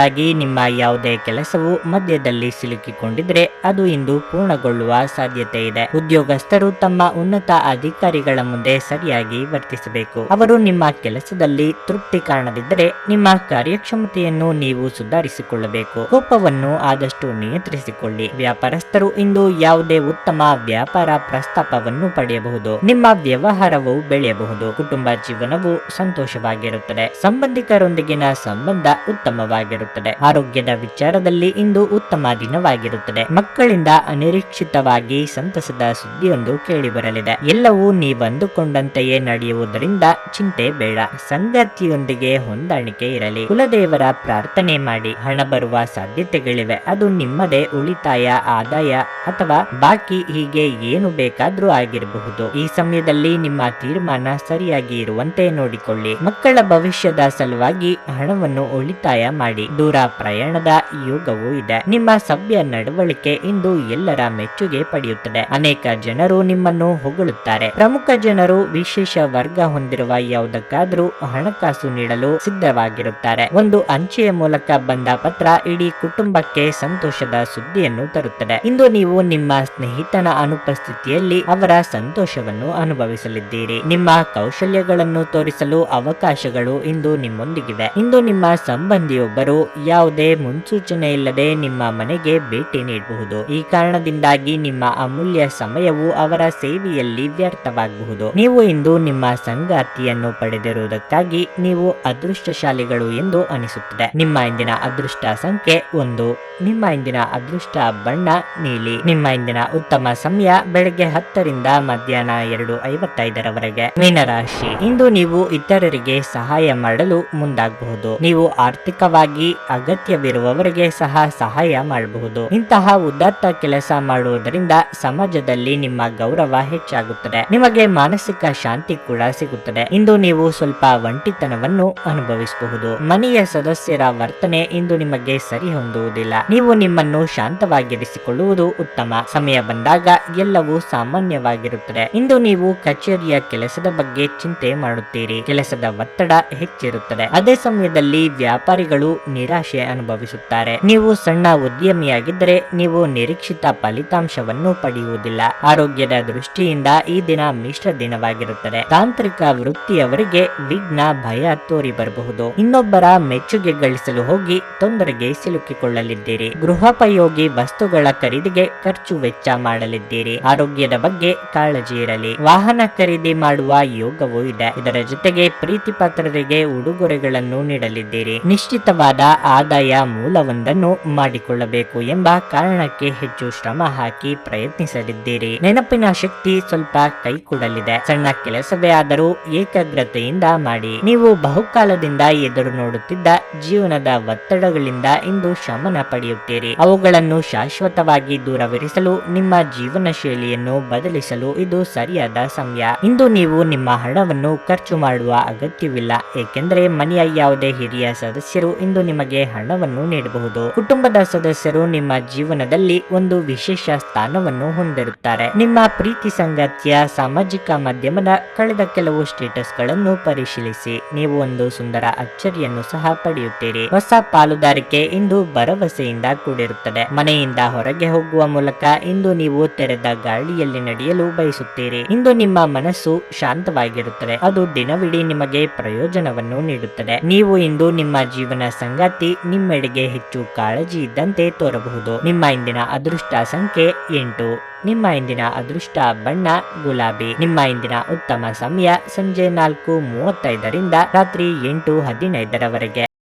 ಬಿಕ್ಕಟ್ಟಿನಿಂದಾಗಿ ನಿಮ್ಮ ಯಾವುದೇ ಕೆಲಸವು ಮಧ್ಯದಲ್ಲಿ ಸಿಲುಕಿಕೊಂಡಿದ್ರೆ ಅದು ಇಂದು ಪೂರ್ಣಗೊಳ್ಳುವ ಸಾಧ್ಯತೆ ಇದೆ. ಉದ್ಯೋಗಸ್ಥರು ತಮ್ಮ ಉನ್ನತ ಅಧಿಕಾರಿಗಳ ಮುಂದೆ ಸರಿಯಾಗಿ ವರ್ತಿಸಬೇಕು. ಅವರು ನಿಮ್ಮ ಕೆಲಸದಲ್ಲಿ ತೃಪ್ತಿ ಕಾಣದಿದ್ದರೆ ನಿಮ್ಮ ಕಾರ್ಯಕ್ಷಮತೆಯನ್ನು ನೀವು ಸುಧಾರಿಸಿಕೊಳ್ಳಬೇಕು. ಕೋಪವನ್ನು ಆದಷ್ಟು ನಿಯಂತ್ರಿಸಿಕೊಳ್ಳಿ. ವ್ಯಾಪಾರಸ್ಥರು ಇಂದು ಯಾವುದೇ ಉತ್ತಮ ವ್ಯಾಪಾರ ಪ್ರಸ್ತಾಪವನ್ನು ಪಡೆಯಬಹುದು. ನಿಮ್ಮ ವ್ಯವಹಾರವು ಬೆಳೆಯಬಹುದು. ಕುಟುಂಬ ಜೀವನವು ಸಂತೋಷವಾಗಿರುತ್ತದೆ. ಸಂಬಂಧಿಕರೊಂದಿಗಿನ ಸಂಬಂಧ ಉತ್ತಮವಾಗಿರುತ್ತದೆ. ಆರೋಗ್ಯದ ವಿಚಾರದಲ್ಲಿ ಇಂದು ಉತ್ತಮ ದಿನವಾಗಿರುತ್ತದೆ. ಮಕ್ಕಳಿಂದ ಅನಿರೀಕ್ಷಿತವಾಗಿ ಸಂತಸದ ಸುದ್ದಿಯೊಂದು ಕೇಳಿಬರಲಿದೆ. ಎಲ್ಲವೂ ನೀವಂದುಕೊಂಡಂತೆಯೇ ನಡೆಯುವುದರಿಂದ ಚಿಂತೆ ಬೇಡ. ಸಂಗತಿಯೊಂದಿಗೆ ಹೊಂದಾಣಿಕೆ ಇರಲಿ. ಕುಲದೇವರ ಪ್ರಾರ್ಥನೆ ಮಾಡಿ ಹಣ ಬರುವ ಸಾಧ್ಯತೆಗಳಿವೆ. ಅದು ನಿಮ್ಮದೇ ಉಳಿತಾಯ, ಆದಾಯ ಅಥವಾ ಬಾಕಿ ಹೀಗೆ ಏನು ಬೇಕಾದ್ರೂ ಆಗಿರಬಹುದು. ಈ ಸಮಯದಲ್ಲಿ ನಿಮ್ಮ ತೀರ್ಮಾನ ಸರಿಯಾಗಿ ಇರುವಂತೆ ನೋಡಿಕೊಳ್ಳಿ. ಮಕ್ಕಳ ಭವಿಷ್ಯದ ಸಲುವಾಗಿ ಹಣವನ್ನು ಉಳಿತಾಯ ಮಾಡಿ. ದೂರ ಪ್ರಯಾಣದ ಯೋಗವೂ ಇದೆ. ನಿಮ್ಮ ಸಭ್ಯ ನಡವಳಿಕೆ ಇಂದು ಎಲ್ಲರ ಮೆಚ್ಚುಗೆ ಪಡೆಯುತ್ತದೆ. ಅನೇಕ ಜನರು ನಿಮ್ಮನ್ನು ಹೊಗಳುತ್ತಾರೆ. ಪ್ರಮುಖ ಜನರು ವಿಶೇಷ ವರ್ಗ ಹೊಂದಿರುವ ಯಾವುದಕ್ಕಾದರೂ ಹಣಕಾಸು ನೀಡಲು ಸಿದ್ಧವಾಗಿರುತ್ತಾರೆ. ಒಂದು ಅಂಚೆಯ ಮೂಲಕ ಬಂದ ಪತ್ರ ಇಡೀ ಕುಟುಂಬಕ್ಕೆ ಸಂತೋಷದ ಸುದ್ದಿಯನ್ನು ತರುತ್ತದೆ. ಇಂದು ನೀವು ನಿಮ್ಮ ಸ್ನೇಹಿತನ ಅನುಪಸ್ಥಿತಿಯಲ್ಲಿ ಅವರ ಸಂತೋಷವನ್ನು ಅನುಭವಿಸಲಿದ್ದೀರಿ. ನಿಮ್ಮ ಕೌಶಲ್ಯಗಳನ್ನು ತೋರಿಸಲು ಅವಕಾಶಗಳು ಇಂದು ನಿಮ್ಮೊಂದಿಗಿವೆ. ಇಂದು ನಿಮ್ಮ ಸಂಬಂಧಿಯೊಬ್ಬರು ಯಾವುದೇ ಮುನ್ಸೂಚನೆ ಇಲ್ಲದೆ ನಿಮ್ಮ ಮನೆಗೆ ಭೇಟಿ ನೀಡಬಹುದು. ಈ ಕಾರಣದಿಂದಾಗಿ ನಿಮ್ಮ ಅಮೂಲ್ಯ ಸಮಯವು ಅವರ ಸೇವೆಯಲ್ಲಿ ವ್ಯರ್ಥವಾಗಬಹುದು. ನೀವು ಇಂದು ನಿಮ್ಮ ಸಂಗಾತಿಯನ್ನು ಪಡೆದಿರುವುದಕ್ಕಾಗಿ ನೀವು ಅದೃಷ್ಟಶಾಲಿಗಳು ಎಂದು ಅನಿಸುತ್ತದೆ. ನಿಮ್ಮ ಇಂದಿನ ಅದೃಷ್ಟ ಸಂಖ್ಯೆ ಒಂದು. ನಿಮ್ಮ ಇಂದಿನ ಅದೃಷ್ಟ ಬಣ್ಣ ನೀಲಿ. ನಿಮ್ಮ ಇಂದಿನ ಉತ್ತಮ ಸಮಯ ಬೆಳಗ್ಗೆ ಹತ್ತರಿಂದ ಮಧ್ಯಾಹ್ನ ಎರಡು ಐವತ್ತೈದರವರೆಗೆ. ಮೀನರಾಶಿ. ಇಂದು ನೀವು ಇತರರಿಗೆ ಸಹಾಯ ಮಾಡಲು ಮುಂದಾಗಬಹುದು. ನೀವು ಆರ್ಥಿಕವಾಗಿ ಅಗತ್ಯವಿರುವವರಿಗೆ ಸಹ ಸಹಾಯ ಮಾಡಬಹುದು. ಇಂತಹ ಉದಾತ್ತ ಕೆಲಸ ಮಾಡುವುದರಿಂದ ಸಮಾಜದಲ್ಲಿ ನಿಮ್ಮ ಗೌರವ ಹೆಚ್ಚಾಗುತ್ತದೆ. ನಿಮಗೆ ಮಾನಸಿಕ ಶಾಂತಿ ಕೂಡ ಸಿಗುತ್ತದೆ. ಇಂದು ನೀವು ಸ್ವಲ್ಪ ಒಂಟಿತನವನ್ನು ಅನುಭವಿಸಬಹುದು. ಮನೆಯ ಸದಸ್ಯರ ವರ್ತನೆ ಇಂದು ನಿಮಗೆ ಸರಿ ಹೊಂದುವುದಿಲ್ಲ. ನೀವು ನಿಮ್ಮನ್ನು ಶಾಂತವಾಗಿರಿಸಿಕೊಳ್ಳುವುದು ಉತ್ತಮ. ಸಮಯ ಬಂದಾಗ ಎಲ್ಲವೂ ಸಾಮಾನ್ಯವಾಗಿರುತ್ತದೆ. ಇಂದು ನೀವು ಕಚೇರಿಯ ಕೆಲಸದ ಬಗ್ಗೆ ಚಿಂತೆ ಮಾಡುತ್ತೀರಿ. ಕೆಲಸದ ಒತ್ತಡ ಹೆಚ್ಚಿರುತ್ತದೆ. ಅದೇ ಸಮಯದಲ್ಲಿ ವ್ಯಾಪಾರಿಗಳು ನಿರಾಶೆ ಅನುಭವಿಸುತ್ತಾರೆ. ನೀವು ಸಣ್ಣ ಉದ್ಯಮಿಯಾಗಿದ್ದರೆ ನೀವು ನಿರೀಕ್ಷಿತ ಫಲಿತಾಂಶವನ್ನು ಪಡೆಯುವುದಿಲ್ಲ. ಆರೋಗ್ಯದ ದೃಷ್ಟಿಯಿಂದ ಈ ದಿನ ಮಿಶ್ರ ದಿನವಾಗಿರುತ್ತದೆ. ತಾಂತ್ರಿಕ ವೃತ್ತಿಯವರಿಗೆ ವಿಘ್ನ, ಭಯ ತೋರಿ ಬರಬಹುದು. ಇನ್ನೊಬ್ಬರ ಮೆಚ್ಚುಗೆ ಗಳಿಸಲು ಹೋಗಿ ತೊಂದರೆಗೆ ಸಿಲುಕಿಕೊಳ್ಳಲಿದ್ದೀರಿ. ಗೃಹೋಪಯೋಗಿ ವಸ್ತುಗಳ ಖರೀದಿಗೆ ಖರ್ಚು ವೆಚ್ಚ ಮಾಡಲಿದ್ದೀರಿ. ಆರೋಗ್ಯದ ಬಗ್ಗೆ ಕಾಳಜಿ ಇರಲಿ. ವಾಹನ ಖರೀದಿ ಮಾಡುವ ಯೋಗವೂ ಇದೆ. ಇದರ ಜೊತೆಗೆ ಪ್ರೀತಿ ಪಾತ್ರರಿಗೆ ಉಡುಗೊರೆಗಳನ್ನು ನೀಡಲಿದ್ದೀರಿ. ನಿಶ್ಚಿತವಾದ ಆದಾಯ ಮೂಲವೊಂದನ್ನು ಮಾಡಿಕೊಳ್ಳಬೇಕು ಎಂಬ ಕಾರಣಕ್ಕೆ ಹೆಚ್ಚು ಶ್ರಮ ಹಾಕಿ ಪ್ರಯತ್ನಿಸಲಿದ್ದೀರಿ. ನೆನಪಿನ ಶಕ್ತಿ ಸ್ವಲ್ಪ ಕೈ ಕೊಡಲಿದೆ ಸಣ್ಣ ಕೆಲಸವೇ ಆದರೂ ಏಕಾಗ್ರತೆಯಿಂದ ಮಾಡಿ. ನೀವು ಬಹುಕಾಲದಿಂದ ಎದುರು ನೋಡುತ್ತಿದ್ದ ಜೀವನದ ಒತ್ತಡಗಳಿಂದ ಇಂದು ಶಮನ ಪಡೆಯುತ್ತೀರಿ. ಅವುಗಳನ್ನು ಶಾಶ್ವತವಾಗಿ ದೂರವಿರಿಸಲು, ನಿಮ್ಮ ಜೀವನ ಶೈಲಿಯನ್ನು ಬದಲಿಸಲು ಇದು ಸರಿಯಾದ ಸಮಯ. ಇಂದು ನೀವು ನಿಮ್ಮ ಹಣವನ್ನು ಖರ್ಚು ಮಾಡುವ ಅಗತ್ಯವಿಲ್ಲ. ಏಕೆಂದರೆ ಮನೆಯ ಯಾವುದೇ ಹಿರಿಯ ಸದಸ್ಯರು ಇಂದು ನಿಮಗೆ ಹಣವನ್ನು ನೀಡಬಹುದು. ಕುಟುಂಬದ ಸದಸ್ಯರು ನಿಮ್ಮ ಜೀವನದಲ್ಲಿ ಒಂದು ವಿಶೇಷ ಸ್ಥಾನವನ್ನು ಹೊಂದಿರುತ್ತಾರೆ. ನಿಮ್ಮ ಪ್ರೀತಿ ಸಂಗತಿಯ ಸಾಮಾಜಿಕ ಮಾಧ್ಯಮದ ಕಳೆದ ಕೆಲವು ಸ್ಟೇಟಸ್ಗಳನ್ನು ಪರಿಶೀಲಿಸಿ. ನೀವು ಒಂದು ಸುಂದರ ಅಚ್ಚರಿಯನ್ನು ಸಹ ಪಡೆಯುತ್ತೀರಿ. ಹೊಸ ಪಾಲುದಾರಿಕೆ ಇಂದು ಭರವಸೆಯಿಂದ ಕೂಡಿರುತ್ತದೆ. ಮನೆಯಿಂದ ಹೊರಗೆ ಹೋಗುವ ಮೂಲಕ ಇಂದು ನೀವು ತೆರೆದ ಗಾಳಿಯಲ್ಲಿ ನಡೆಯಲು ಬಯಸುತ್ತೀರಿ. ಇಂದು ನಿಮ್ಮ ಮನಸ್ಸು ಶಾಂತವಾಗಿರುತ್ತದೆ. ಅದು ದಿನವಿಡೀ ನಿಮಗೆ ಪ್ರಯೋಜನವನ್ನು ನೀಡುತ್ತದೆ. ನೀವು ಇಂದು ನಿಮ್ಮ ಜೀವನ ಸಂಗಾತಿ ನಿಮ್ಮೆಡೆಗೆ ಹೆಚ್ಚು ಕಾಳಜಿ ಇದ್ದಂತೆ ತೋರಬಹುದು. ನಿಮ್ಮ ಇಂದಿನ ಅದೃಷ್ಟ ಸಂಖ್ಯೆ ಎಂಟು. ನಿಮ್ಮ ಇಂದಿನ ಅದೃಷ್ಟ ಬಣ್ಣ ಗುಲಾಬಿ. ನಿಮ್ಮ ಇಂದಿನ ಉತ್ತಮ ಸಮಯ ಸಂಜೆ ನಾಲ್ಕು ಮೂವತ್ತೈದರಿಂದ ರಾತ್ರಿ ಎಂಟು ಹದಿನೈದರವರೆಗೆ.